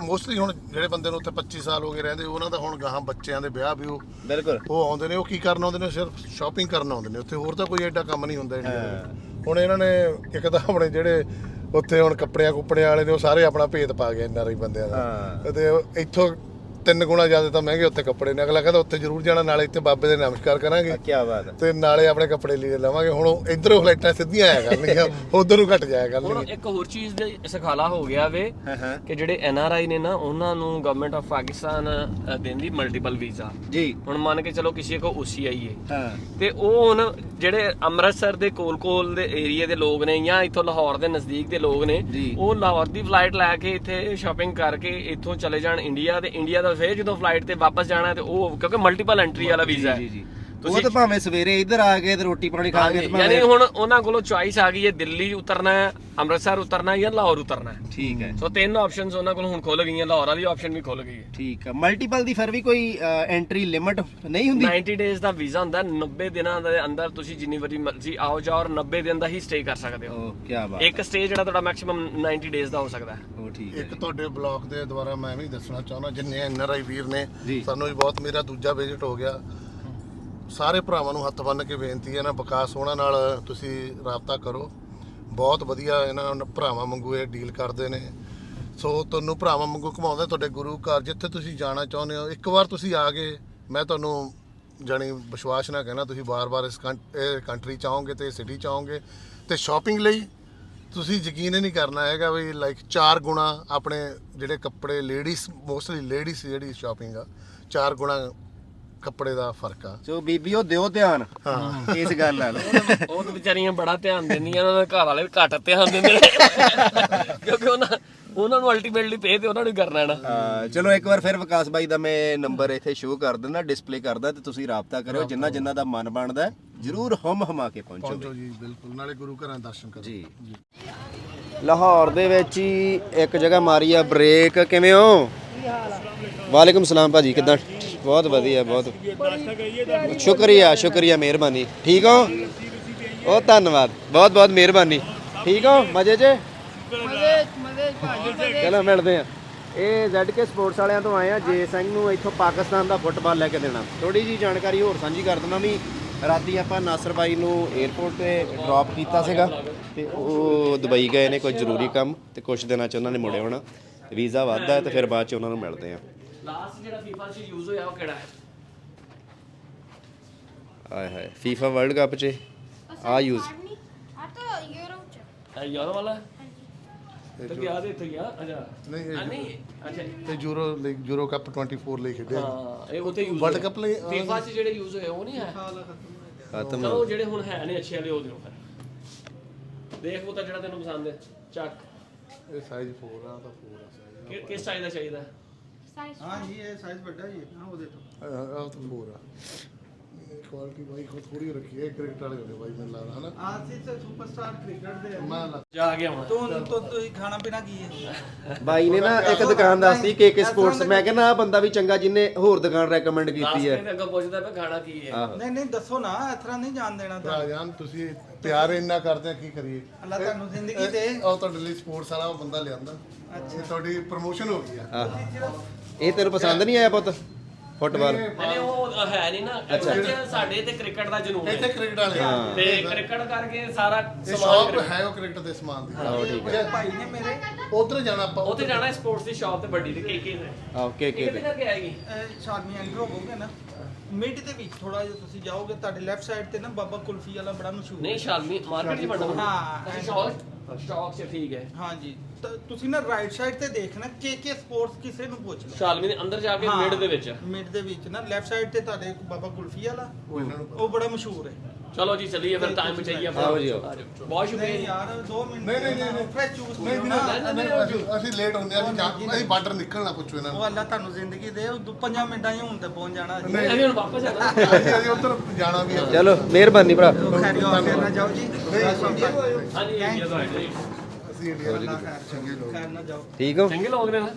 ਮੋਸਟਲੀ ਹੁਣ ਜਿਹੜੇ ਬੰਦੇ ਨੂੰ ਉੱਥੇ 25 ਸਾਲ ਹੋ ਗਏ ਰਹਿੰਦੇ ਉਹਨਾਂ ਦਾ ਹੁਣ ਗਾਹਾਂ ਬੱਚਿਆਂ ਦੇ ਵਿਆਹ ਵੀ ਉਹ ਬਿਲਕੁਲ। ਉਹ ਆਉਂਦੇ ਨੇ ਉਹ ਕੀ ਕਰਨ ਆਉਂਦੇ ਨੇ? ਸਿਰਫ ਸ਼ਾਪਿੰਗ ਕਰਨ ਆਉਂਦੇ ਨੇ। ਉੱਥੇ ਹੋਰ ਤਾਂ ਕੋਈ ਐਡਾ ਕੰਮ ਨਹੀਂ ਹੁੰਦਾ ਇੰਡੀਆ ਦੇ ਵਿੱਚ। ਹੁਣ ਇਹਨਾਂ ਨੇ ਇੱਕ ਤਾਂ ਆਪਣੇ ਜਿਹੜੇ ਉੱਥੇ ਹੁਣ ਕੱਪੜਿਆਂ ਕੁੱਪੜਿਆਂ ਵਾਲੇ ਨੇ ਉਹ ਸਾਰੇ ਆਪਣਾ ਭੇਦ ਪਾ ਗਏ ਐਨ ਆਰ ਆਈ ਬੰਦਿਆਂ ਦਾ। ਹਾਂ। ਤੇ ਇੱਥੋਂ ਤਿੰਨ ਗੁਣਾ ਜ਼ਿਆਦਾ ਤਾਂ ਮਹਿੰਗੇ ਉੱਥੇ ਕੱਪੜੇ ਨੇ। ਅਗਲਾ ਕਹਿੰਦਾ ਉੱਥੇ ਜ਼ਰੂਰ ਜਾਣਾ ਨਾਲੇ ਇੱਥੇ ਬਾਬੇ ਦੇ ਨਮਸਕਾਰ ਕਰਾਂਗੇ। ਕੀ ਬਾਤ ਹੈ। ਤੇ ਨਾਲੇ ਆਪਣੇ ਕੱਪੜੇ ਲੀੜੇ ਲਵਾਂਗੇ। ਹੁਣ ਇਧਰੋਂ ਫਲਾਈਟਾਂ ਸਿੱਧੀਆਂ ਆਇਆ ਕਰਨਗੀਆਂ ਉਧਰ ਨੂੰ ਘਟ ਜਾਇਆ ਹੁਣ ਕਰਨਗੀਆਂ। ਇੱਕ ਹੋਰ ਚੀਜ਼ ਦੇ ਸਖਾਲਾ ਹੋ ਗਿਆ ਵੇ ਕਿ ਜਿਹੜੇ ਐਨ ਆਰ ਆਈ ਨੇ ਨਾ ਉਹਨਾਂ ਨੂੰ ਗਵਰਨਮੈਂਟ ਆਫ ਪਾਕਿਸਤਾਨ ਦਿੰਦੀ ਮਲਟੀਪਲ ਵੀਜ਼ਾ ਜੀ। ਹੁਣ ਮੰਨ ਕੇ ਚਲੋ ਕਿਸੇ ਕੋ ਉਸੀ ਆਈ ਹੈ ਹਾਂ। ਤੇ ਉਹ ਹੁਣ ਜਿਹੜੇ ਅੰਮ੍ਰਿਤਸਰ ਦੇ ਕੋਲ-ਕੋਲ ਦੇ ਏਰੀਆ ਦੇ ਲੋਕ ਨੇ ਜਾਂ ਇੱਥੋਂ ਲਾਹੌਰ ਦੇ ਨਜ਼ਦੀਕ ਦੇ ਲੋਕ ਨੇ। ਉਹ ਲਾਹੌਰ ਦੀ ਫਲਾਈਟ ਲੈ ਕੇ ਇੱਥੇ ਸ਼ਾਪਿੰਗ ਕਰਕੇ ਇੱਥੋਂ ਚਲੇ ਜਾਣ। ਇੰਡੀਆ ਤੇ ਇੰਡੀਆ ਦਾ ਫੇਰ ਜਦੋਂ ਫਲਾਈਟ ਤੇ ਵਾਪਸ ਜਾਣਾ ਤੇ ਉਹ ਕਿਉਂਕਿ ਮਲਟੀਪਲ ਐਂਟਰੀ ਵਾਲਾ ਵੀਜ਼ਾ ਜੀ ਹੈ ਜੀ। ਉਹ ਤਾਂ ਭਾਵੇਂ ਸਵੇਰੇ ਇੱਧਰ ਆ ਕੇ ਤੇ ਰੋਟੀ ਪਾਣੀ ਖਾ ਕੇ ਤੇ ਯਾਨੀ ਭਾਵੇਂ ਹੁਣ ਉਹਨਾਂ ਕੋਲੋਂ ਚੁਆਇਸ ਆ ਗਈ ਹੈ ਦਿੱਲੀ ਉਤਰਨਾ ਹੈ ਅੰਮ੍ਰਿਤਸਰ ਉਤਰਨਾ ਹੈ ਜਾਂ ਲਾਹੌਰ ਉਤਰਨਾ ਹੈ। ਠੀਕ ਹੈ। ਸੋ ਤਿੰਨ ਆਪਸ਼ਨਸ ਉਹਨਾਂ ਕੋਲ ਹੁਣ ਖੁੱਲ ਗਈਆਂ ਲਾਹੌਰ ਵਾਲੀ ਆਪਸ਼ਨ ਵੀ ਖੁੱਲ ਗਈ ਹੈ। ਠੀਕ ਹੈ। ਮਲਟੀਪਲ ਦੀ ਫਿਰ ਵੀ ਕੋਈ ਐਂਟਰੀ ਲਿਮਟ ਨਹੀਂ ਹੁੰਦੀ? 90 ਡੇਜ਼ ਦਾ ਵੀਜ਼ਾ ਹੁੰਦਾ ਹੈ, 90 ਦਿਨਾਂ ਦੇ ਅੰਦਰ ਤੁਸੀਂ ਜਿੰਨੀ ਵਾਰੀ ਮਰਜ਼ੀ ਆਓ ਜਾਓ ਔਰ 90 ਦਿਨ ਦਾ ਹੀ ਸਟੇ ਕਰ ਸਕਦੇ ਹੋ। ਉਹ ਕੀ ਬਾਤ ਇੱਕ ਸਟੇ ਜਿਹੜਾ ਤੁਹਾਡਾ ਮੈਕਸਿਮਮ 90 ਡੇਜ਼ ਦਾ ਹੋ ਸਕਦਾ ਹੈ। ਉਹ ਠੀਕ ਹੈ। ਇੱਕ ਤੁਹਾਡੇ ਬਲੌਗ ਦੇ ਦੁਆਰਾ ਮੈਂ ਵੀ ਦੱਸਣਾ ਚਾਹੁੰਦਾ ਜਿੰਨੇ ਐਨ ਆਰ ਆਈ ਵੀਰ ਨੇ ਜੀ। ਸਾਨੂੰ ਵੀ ਬਹੁਤ ਮੇਰਾ ਦੂਜਾ ਵਿਜ਼ਿਟ ਹੋ ਗਿਆ। ਸਾਰੇ ਭਰਾਵਾਂ ਨੂੰ ਹੱਥ ਬੰਨ੍ਹ ਕੇ ਬੇਨਤੀ ਹੈ ਨਾ, ਵਿਕਾਸ ਉਹਨਾਂ ਨਾਲ ਤੁਸੀਂ ਰਾਬਤਾ ਕਰੋ। ਬਹੁਤ ਵਧੀਆ ਇਹਨਾਂ ਭਰਾਵਾਂ ਵਾਂਗੂ ਇਹ ਡੀਲ ਕਰਦੇ ਨੇ। ਸੋ ਤੁਹਾਨੂੰ ਭਰਾਵਾਂ ਵਾਂਗੂ ਘੁਮਾਉਂਦੇ ਤੁਹਾਡੇ ਗੁਰੂ ਘਰ, ਜਿੱਥੇ ਤੁਸੀਂ ਜਾਣਾ ਚਾਹੁੰਦੇ ਹੋ, ਇੱਕ ਵਾਰ ਤੁਸੀਂ ਆ ਗਏ, ਮੈਂ ਤੁਹਾਨੂੰ ਜਾਣੀ ਵਿਸ਼ਵਾਸ ਨਾਲ ਕਹਿਣਾ, ਤੁਸੀਂ ਵਾਰ-ਵਾਰ ਇਸ ਕੰ- ਇਹ ਕੰਟਰੀ ਚਾਹੋਗੇ ਤੇ ਸਿਟੀ ਚਾਹੋਗੇ ਤੇ ਸ਼ਾਪਿੰਗ ਲਈ ਤੁਸੀਂ ਯਕੀਨ ਹੀ ਨਹੀਂ ਕਰਨਾ ਹੈਗਾ ਵੀ ਲਾਈਕ ਚਾਰ ਗੁਣਾ ਆਪਣੇ ਜਿਹੜੇ ਕੱਪੜੇ ਲੇਡੀਜ਼ ਮੋਸਟਲੀ ਲੇਡੀਜ਼ ਜਿਹੜੀ ਸ਼ਾਪਿੰਗ ਆ, ਚਾਰ ਗੁਣਾ ਕੱਪੜੇ ਦਾ ਫ਼ਰਕ ਆ। ਸੋ ਬੀਬੀਓ ਦਿਓ ਧਿਆਨ। ਹਾਂ। ਇਸ ਗੱਲ ਨਾਲ। ਉਹ ਤਾਂ ਵਿਚਾਰੀਆਂ ਬੜਾ ਧਿਆਨ ਦਿੰਦੀਆਂ ਉਹਨਾਂ ਦੇ ਘਰ ਵਾਲੇ ਵੀ ਘੱਟ ਧਿਆਨ ਦਿੰਦੇ ਨੇ। ਕਿਉਂਕਿ ਉਹਨਾਂ ਉਹਨਾਂ ਨੂੰ ਅਲਟੀਮੇਟਲੀ ਪੇ ਤੇ ਉਹਨਾਂ ਨੂੰ ਕਰਨਾ ਹੈ ਨਾ। ਹਾਂ, ਚਲੋ ਇੱਕ ਵਾਰ ਫਿਰ ਵਿਕਾਸ ਬਾਈ ਦਾ ਮੈਂ ਨੰਬਰ ਇੱਥੇ ਸ਼ੋਅ ਕਰ ਦਿੰਦਾ ਡਿਸਪਲੇ ਕਰਦਾ ਤੇ ਤੁਸੀਂ ਰਾਬਤਾ ਕਰਿਓ ਜਿੰਨਾ ਜਿੰਨਾ ਦਾ ਮਨ ਬਣਦਾ ਜਰੂਰ ਹਮ ਹਮਾ ਕੇ ਪਹੁੰਚੋ ਪਹੁੰਚੋ ਜੀ ਬਿਲਕੁਲ। ਨਾਲੇ ਗੁਰੂ ਘਰਾਂ ਦੇ ਦਰਸ਼ਨ ਕਰੋ। ਜੀ। ਲਾਹੌਰ ਦੇ ਵਿੱਚ ਹੀ ਇੱਕ ਜਗ੍ਹਾ ਮਾਰੀ ਆ ਬ੍ਰੇਕ। ਕਿਵੇਂ ਹੋ? ਵਾਲੇਕੁਮ ਸਲਾਮ ਭਾਜੀ ਕਿਦਾਂ? ਬਹੁਤ ਵਧੀਆ ਬਹੁਤ। ਸ਼ੁਕਰੀਆ ਸ਼ੁਕਰੀਆ ਮਿਹਰਬਾਨੀ। ਠੀਕ ਹੋ? ਉਹ ਧੰਨਵਾਦ। ਬਹੁਤ ਬਹੁਤ ਮਿਹਰਬਾਨੀ। ਠੀਕ ਹੋ? ਮਜ਼ੇ 'ਚ? ਚਲੋ ਮਿਲਦੇ ਆ ਇਹ ZK ਸਪੋਰਟਸ ਵਾਲਿਆਂ ਤੋਂ ਆਏ ਆ ਜੇ ਸਿੰਘ ਨੂੰ ਇੱਥੋਂ ਪਾਕਿਸਤਾਨ ਦਾ ਫੁੱਟਬਾਲ ਲੈ ਕੇ ਦੇਣਾ। ਥੋੜੀ ਜੀ ਜਾਣਕਾਰੀ ਹੋਰ ਸਾਂਝੀ ਕਰ ਦਿੰਦਾ ਵੀ ਰਾਤੀ ਆਪਾਂ ਨਾਸਰ ਬਾਈ ਨੂੰ 에어ਪੋਰਟ ਤੇ ਡ੍ਰੌਪ ਕੀਤਾ ਸੀਗਾ ਤੇ ਉਹ ਦੁਬਈ ਗਏ ਨੇ ਕੋਈ ਜ਼ਰੂਰੀ ਕੰਮ ਤੇ ਕੁਝ ਦਿਨਾਂ ਚ ਉਹਨਾਂ ਨੇ ਮੁੜੇ ਆਉਣਾ ਵੀਜ਼ਾ ਵੱਧਦਾ ਹੈ ਤੇ ਫਿਰ ਬਾਅਦ ਚ ਉਹਨਾਂ ਨੂੰ ਮਿਲਦੇ ਆ ਲਾਸਟ ਜਿਹੜਾ FIFA 'ਚ ਯੂਜ਼ ਹੋਇਆ ਉਹ ਕਿਹੜਾ ਹੈ? ਆਏ ਹਾਏ FIFA ਵਰਲਡ ਕੱਪ 'ਚ ਆ ਯੂਜ਼ ਆ ਤਾਂ ਯੂਰਪ ਚ। ਇਹ ਯੂਰੋ ਵਾਲਾ? ਤੇ ਗਿਆ ਦੇ ਇੱਥੇ ਗਿਆ ਅੱਛਾ। ਨਹੀਂ ਇਹ ਆ ਨਹੀਂ ਅੱਛਾ। ਤੇ ਯੂਰੋ ਲਈ ਯੂਰੋ ਕੱਪ 24 ਲਈ ਖੇਡਿਆ ਹਾਂ ਇਹ ਉੱਥੇ ਯੂਜ਼ ਵਰਲਡ ਕੱਪ ਲਈ FIFA 'ਚ ਜਿਹੜੇ ਯੂਜ਼ ਹੋਏ ਉਹ ਨਹੀਂ ਹੈ? ਖਤਮ ਚਲੋ ਜਿਹੜੇ ਹੁਣ ਹੈ ਨੇ ਅੱਛੇ ਵਾਲੇ ਉਹ ਦਿਓ ਫਿਰ। ਦੇਖ ਉਹ ਤਾਂ ਜਿਹੜਾ ਤੈਨੂੰ ਪਸੰਦ ਹੈ। ਚੱਕ। ਇਹ ਸਾਈਜ਼ 4 ਆ ਤਾਂ 4 ਆ size। ਕਿ- ਕਿਸ ਸਾਈਜ਼ ਦਾ ਚਾਹੀਦਾ? ਸਾਈਜ਼ ਆਹ ਆਹ ਤਾਂ 4 ਆ। ਕੁਆਲਿਟੀ ਬਾਈ ਕੋ ਥੋੜੀ ਰੱਖੀ ਹੈ ਕ੍ਰਿਕਟ ਵਾਲੇ ਹੁੰਦੇ ਬਾਈ ਮੈਨੂੰ ਲੱਗਦਾ ਹਨਾ? ਆਸੀ ਤੇ ਸੁਪਰਸਟਾਰ ਕ੍ਰਿਕਟ ਦੇ ਮੈਂ ਲੱਗ- ਜਾ ਗਿਆ ਹੁਣ। ਤੋਂ ਤੋਂ ਤੁਸੀਂ ਖਾਣਾ ਪੀਣਾ ਕੀ ਹੈ? ਬਾਈ ਨੇ ਨਾ ਇੱਕ ਦੁਕਾਨ ਦੱਸਦੀ ਕੇ ਕੇ ਸਪੋਰਟਸ ਮੈਂ ਕਹਿੰਦਾ ਆ ਬੰਦਾ ਵੀ ਚੰਗਾ ਜਿੰਨੇ ਹੋਰ ਦੁਕਾਨ ਰეკਮੈਂਡ ਕੀਤੀ ਹੈ। ਤੇ ਅੱਗੇ ਪੁੱਛਦਾ ਪਿਆ ਖਾਣਾ ਕੀ ਹੈ। ਆਹੋ। ਨਹੀਂ ਨਹੀਂ ਦੱਸੋ ਨਾ ਇਸ ਤਰ੍ਹਾਂ ਨਹੀਂ ਜਾਣ ਦੇਣਾ ਭਰਾ ਤਾਂ ਜਾਨ ਤੁਸੀਂ ਪਿਆਰ ਇੰਨਾ ਕਰਦੇ ਆ ਕੀ ਕਰੀਏ? ਅੱਲਾ ਤੁਹਾਨੂੰ ਜ਼ਿੰਦਗੀ ਦੇ। ਇਹ- ਉਹ ਤੁਹਾਡੇ ਲਈ ਸਪੋਰਟਸ ਵਾਲਾ ਉਹ ਬੰਦਾ ਲਿਆਂਦਾ। ਅੱਛਾ। ਤੁਹਾਡੀ ਪ੍ਰਮੋਸ਼ਨ ਹੋ ਗਈ ਆ। ਆਹੋ। ਇਹ ਤੈਨੂੰ ਪਸੰਦ ਨਹੀਂ ਆਇਆ ਪੁੱਤ? ਫੁੱਟਬਾਲ। ਨਹੀਂ ਉਹ ਹੈ ਨਹੀਂ ਨਾ। 'ਚ ਸਾਡੇ ਤੇ ਕ੍ਰਿਕਟ ਦਾ ਜਨੂਨ ਇੱਥੇ ਹੈ ਕ੍ਰਿਕਟ ਵਾਲੇ ਆ। ਤੇ ਕ੍ਰਿਕਟ ਕਰਕੇ ਸਾਰਾ ਇਹ ਸਮਾਨ ਸ਼ਾਪ ਹੈ ਉਹ ਕ੍ਰਿਕਟ ਦੇ ਸਮਾਨ ਦੀ। ਆਹੋ ਠੀਕ ਹੈ। ਭਾਈ ਨੇ ਮੇਰੇ ਉਧਰ ਜਾਣਾ ਆਪਾਂ ਉੱਥੇ ਜਾਣਾ ਸਪੋਰਟਸ ਦੀ ਸ਼ਾਪ ਤੇ ਵੱਡੀ ਤੇ ਕੇਕੇ ਤੇ ਆਹ ਕੇ ਕੇ ਕਿੱਥੇ ਕਰਕੇ ਆਏਗੀ? ਅਹ, ਸ਼ਾਮੀ ਐਂਟਰ ਹੋਵੋਗੇ ਨਾ। ਮਿਡ ਦੇ ਵਿੱਚ ਥੋੜਾ ਜਿਹਾ ਤੁਸੀਂ ਜਾਓਗੇ ਤੁਹਾਡੇ ਲੈਫਟ ਸਾਈਡ ਤੇ ਨਾ ਬਾਬਾ ਕੁਲਫੀ ਵਾਲਾ ਬੜਾ ਮਸ਼ਹੂਰ ਨਹੀਂ ਸ਼ਾਲਮੀ ਮਾਰਕੀਟ 'ਚ ਬਣਨਾ ਹਾਂ। ਸ਼ਾਪ ਸ਼ਾਪ 'ਚ ਠੀਕ ਹੈ। ਹਾਂਜੀ ਤੁਸੀਂ ਨਾ ਰਾਈਟ ਸਾਈਡ ਤੇ ਦੇਖਣਾ ਕੇ ਕੇ ਸਪੋਰਟਸ ਕਿਸੇ ਨੂੰ ਪੁੱਛ ਲਓ। ਸ਼ਾਲਮੀ ਦੇ ਅੰਦਰ ਜਾ ਕੇ ਮਿਡ ਦੇ ਵਿੱਚ। ਮਿਡ ਦੇ ਵਿੱਚ ਨਾ ਲੈਫਟ ਸਾਈਡ ਤੇ ਤੁਹਾਡੇ ਇੱਕ ਬਾਬਾ ਕੁਲਫੀ ਵਾਲਾ ਉਹ ਬੜਾ ਮਸ਼ਹੂਰ ਹੈ। ਚਲੋ ਜੀ ਚੱਲੀਏ ਫਿਰ ਟਾਈਮ ਬਚਾਈਏ ਆਪਣਾ। ਆਓ ਜੀ, ਆਓ। ਬਹੁਤ ਸ਼ੁਕਰੀਆ ਨਹੀਂ ਜੀ ਯਾਰ 2 ਮਿੰਟ ਨਹੀਂ ਨਹੀਂ ਨਹੀਂ ਨਹੀਂ। ਫ੍ਰੈਸ਼ ਜੂਸ ਨਹੀਂ ਪੀਓ ਵੀਰੇ, ਨਾ ਅਸੀਂ- ਅਸੀਂ ਲੇਟ ਹੁੰਦੇ ਆ ਅਸੀਂ ਜਾ ਅਸੀਂ ਬਾਰਡਰ ਨਿਕਲਣਾ ਪੁੱਛੋ ਇਹਨਾਂ ਉਹ ਨੂੰ ਅੱਲਾ ਤੁਹਾਨੂੰ ਜ਼ਿੰਦਗੀ ਦੇ ਉਹ 5 ਮਿੰਟਾਂ 'ਚ ਹੁਣ ਤੇ ਪਹੁੰਚ ਜਾਣਾ ਜੀ। ਨਹੀਂ। ਅਸੀਂ ਹੁਣ ਵਾਪਸ ਜਾਣਾ। ਅਸੀਂ ਅਸੀਂ ਉੱਧਰ ਜਾਣਾ ਵੀ ਆ। ਚਲੋ ਮਿਹਰਬਾਨੀ ਭਰਾ। ਖੈਰੀ ਹੋ ਫਿਰ ਨਾ ਜਾਓ ਜੀ। ਹਾਂਜੀ ਇੰਡੀਆ ਤੋਂ ਆਏ ਜੀ। ਅਸੀਂ ਇੰਡੀਆ ਦੇ ਚੰਗੇ ਲੋਕ। ਖੈਰ ਨਾ ਜਾਓ। ਠੀਕ ਹੋ? ਚੰਗੇ ਲੋਕ ਨੇ ਨਾ।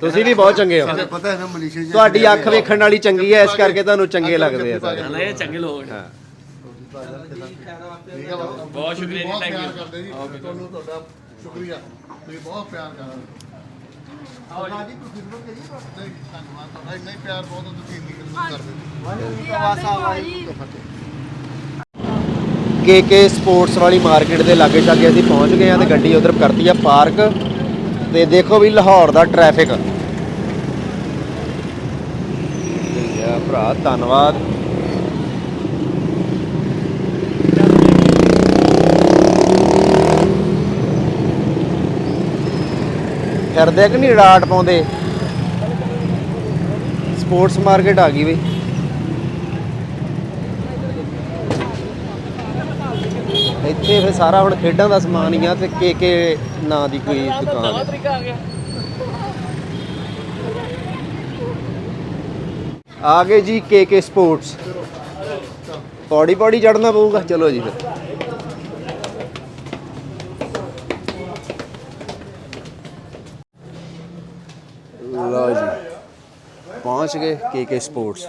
ਤੁਸੀਂ ਵੀ ਬਹੁਤ ਚੰਗੇ ਹੋ। ਪਤਾ ਹੈ ਨਾ ਮਲੇਸ਼ੀਆ ਤੁਹਾਡੀ ਅੱਖ ਵੇਖਣ ਵਾਲੀ ਚੰਗੀ ਹੈ ਇਸ ਕਰਕੇ ਤੁਹਾਨੂੰ ਚੰਗੇ ਲੱਗਦੇ ਆ ਸਾਰੇ। ਨਾ ਇਹ ਚੰਗੇ ਲੋਕ ਨੇ। ਬਹੁਤ ਸ਼ੁਕਰੀਆ ਜੀ, ਬਹੁਤ thank you. ਪਿਆਰ ਕਰਦੇ ਜੀ। ਤੁਹਾਨੂੰ ਤੁਹਾਡਾ ਸ਼ੁਕਰੀਆ। ਤੁਸੀਂ ਬਹੁਤ ਪਿਆਰ ਕਰਦੇ ਹਾਂ। ਜੀ। ਤੁਸੀਂ ਲੋਕ ਜੀ ਨਹੀਂ ਧੰਨਵਾਦ ਤੁਹਾਡਾ। ਇੰਨਾ ਹੀ ਪਿਆਰ ਬਹੁਤ ਹੈ, ਤੁਸੀਂ ਇੰਨੀ ਗੱਲ ਕਰਦੇ ਕੇ ਕੇ ਸਪੋਰਟਸ ਵਾਲੀ ਮਾਰਕੀਟ ਦੇ ਲਾਗੇ ਛਾਗੇ ਅਸੀਂ ਪਹੁੰਚ ਗਏ ਆ ਤੇ ਗੱਡੀ ਉਧਰ ਕਰਤੀ ਆ ਪਾਰਕ ਤੇ ਦੇਖੋ ਵੀ ਲਾਹੌਰ ਦਾ ਟ੍ਰੈਫਿਕ। ਭਰਾ ਧੰਨਵਾਦ। ਫਿਰਦੇ ਕਿ ਨਹੀਂ ਰਾਟ ਪਾਉਂਦੇ? ਸਪੋਰਟਸ ਮਾਰਕੀਟ ਆ ਗਈ ਵੀ ਇੱਥੇ ਫਿਰ ਸਾਰਾ ਹੁਣ ਖੇਡਾਂ ਦਾ ਸਮਾਨ ਹੀ ਆ ਤੇ ਕੇ ਕੇ ਨਾਂ ਦੀ ਕੋਈ ਦੁਕਾਨ ਹੈ ਤਰੀਕਾ ਆ ਗਿਆ। ਆ ਗਏ ਜੀ ਕੇ ਕੇ ਸਪੋਰਟਸ ਪੌੜੀ ਪੌੜੀ ਚੜਨਾ ਪਊਗਾ। ਚਲੋ ਜੀ ਫਿਰ। ਪਹੁੰਚ ਗਏ ਕੇ ਕੇ ਸਪੋਰਟਸ।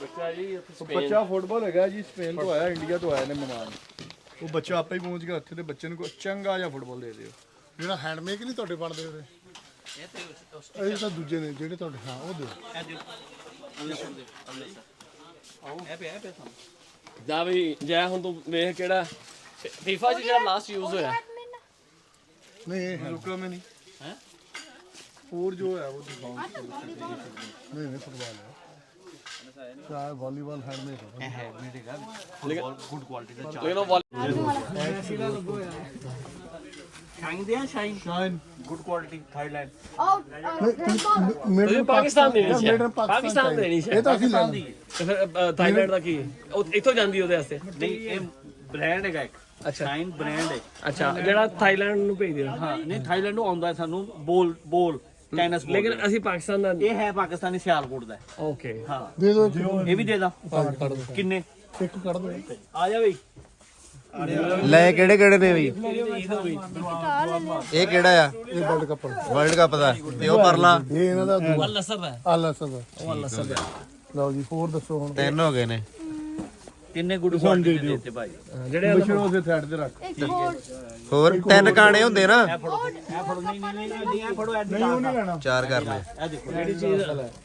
ਬੱਚਾ ਜੀ ਬੱਚਾ ਫੁੱਟਬਾਲ ਹੈਗਾ ਜੀ ਸਪੇਨ ਤੋਂ ਆਇਆ ਇੰਡੀਆ ਤੋਂ ਆਇਆ ਨੇ ਮਹਿਮਾਨ। ਉਹ ਬੱਚਾ ਆਪੇ ਹੀ ਪਹੁੰਚ ਗਿਆ ਉੱਥੇ ਤੇ ਬੱਚੇ ਨੂੰ ਕੋਈ ਚੰਗਾ ਜਿਹਾ ਫੁੱਟਬਾਲ ਦੇ ਦਿਓ। ਜਿਹੜਾ ਹੈਂਡਮੇਕ ਨਹੀਂ ਤੁਹਾਡੇ ਬਣਦੇ ਉਹਦੇ? ਇਹ ਤਾਂ ਦੂਜੇ ਨੇ ਜਿਹੜੇ ਤੁਹਾਡੇ ਹਾਂ ਉਹ ਦਿਓ। ਜਾ ਵੀ ਜੈ ਹੁਣ ਤੂੰ ਵੇਖ ਕਿਹੜਾ ਫੀਫਾ 'ਚ ਜਿਹੜਾ ਲਾਸਟ ਯੂਜ਼ ਹੋਇਆ। ਨਹੀਂ ਇਹ ਹੈ रुका में नहीं है और जो है वो दिखाओ ਨਹੀਂ ਨਹੀਂ ਫੁੱਟਬਾਲ ਹੈ ਚਾਹੇ ਵਾਲੀਬਾਲ ਹੈਂਡਮੇਕ ਹੈ ਲੇਕਿਨ ਉਹ ਵਾਲੀ शाइन Oh, uh, ਤੁਸੀਂ ਪਾਕਿਸਤਾਨ ਦੇ ਨਹੀਂ ਸੀ ਪਾਕਿਸਤਾਨ ਦੇ ਨਹੀਂ ਸੀ ਇਹ ਤਾਂ ਅਸੀਂ ਲੈਣਾ ਤੇ ਫਿਰ ਅ, ਥਾਈਲੈਂਡ ਦਾ ਕੀ ਉਹ ਇੱਥੋਂ ਜਾਂਦੀ ਉਹਦੇ ਵਾਸਤੇ ਨਹੀਂ ਇਹ ਬ੍ਰਾਂਡ ਹੈਗਾ ਇੱਕ ਅੱਛਾ। ਸ਼ਾਈਨ ਬ੍ਰਾਂਡ ਹੈ। ਅੱਛਾ ਜਿਹੜਾ ਥਾਈਲੈਂਡ ਨੂੰ ਭੇਜਦੇ ਹੋ ਹਾਂ ਨਹੀਂ ਥਾਈਲੈਂਡ ਨੂੰ ਆਉਂਦਾ ਹੈ ਸਾਨੂੰ ਬੋਲ ਬੋਲ ਟੈਨਿਸ ਬੋਲ। ਲੇਕਿਨ ਅਸੀਂ ਪਾਕਿਸਤਾਨ ਦਾ ਇਹ ਹੈ ਪਾਕਿਸਤਾਨੀ ਸਿਆਲਕੋਟ ਦਾ ਹੈ। ਓਕੇ ਹਾਂ। ਦੇ ਦਿਓ ਇਹ ਵੀ ਦੇ ਦਾਂ। ਕਿੰਨੇ? ਇੱਕ ਕੱਢ ਦਿਓ। ਆ ਜਾ ਬਈ। ਲੈ ਕਿਹੜੇ ਕਿਹੜੇ ਨੇ ਵੀ ਇਹ ਕਿਹੜਾ ਆ? ਇਹ ਵਰਲਡ ਕੱਪ ਵਰਲਡ ਕੱਪ ਦਾ। ਤੇ ਉਹ ਪਰਲਾ? ਇਹ ਇਹਨਾਂ ਦਾ ਦੂਆ ਲਸਰ ਦਾ ਆਲਾ ਸਦਾ ਉਹ ਲਸਰ ਦਾ ਲਓ ਜੀ ਹੋਰ ਦੱਸੋ ਹੁਣ। ਤਿੰਨ ਹੋ ਗਏ ਨੇ। ਤਿੰਨੇ ਗੁੱਡ ਕੁਆਲਿਟੀ ਦੇ ਦਿੱਤੇ ਭਾਈ? ਜਿਹੜੇ ਮਸ਼ਰੂਮ ਦੇ ਸਾਈਡ ਤੇ ਰੱਖ। ਇੱਕ ਹੋਰ। ਹੋਰ ਤਿੰਨ ਕਾਣੇ ਹੁੰਦੇ ਨਾ? ਇਹ ਫੜੋ ਇਹ ਫੜੋ ਨਹੀਂ ਨਹੀਂ ਨਹੀਂ ਇਹ ਫੜੋ ਐਡੀਡਾਸ ਨਹੀਂ ਲੈਣਾ। ਚਾਰ ਕਰ ਲੈ ਇਹ ਦੇਖੋ ਜਿਹੜੀ ਚੀਜ਼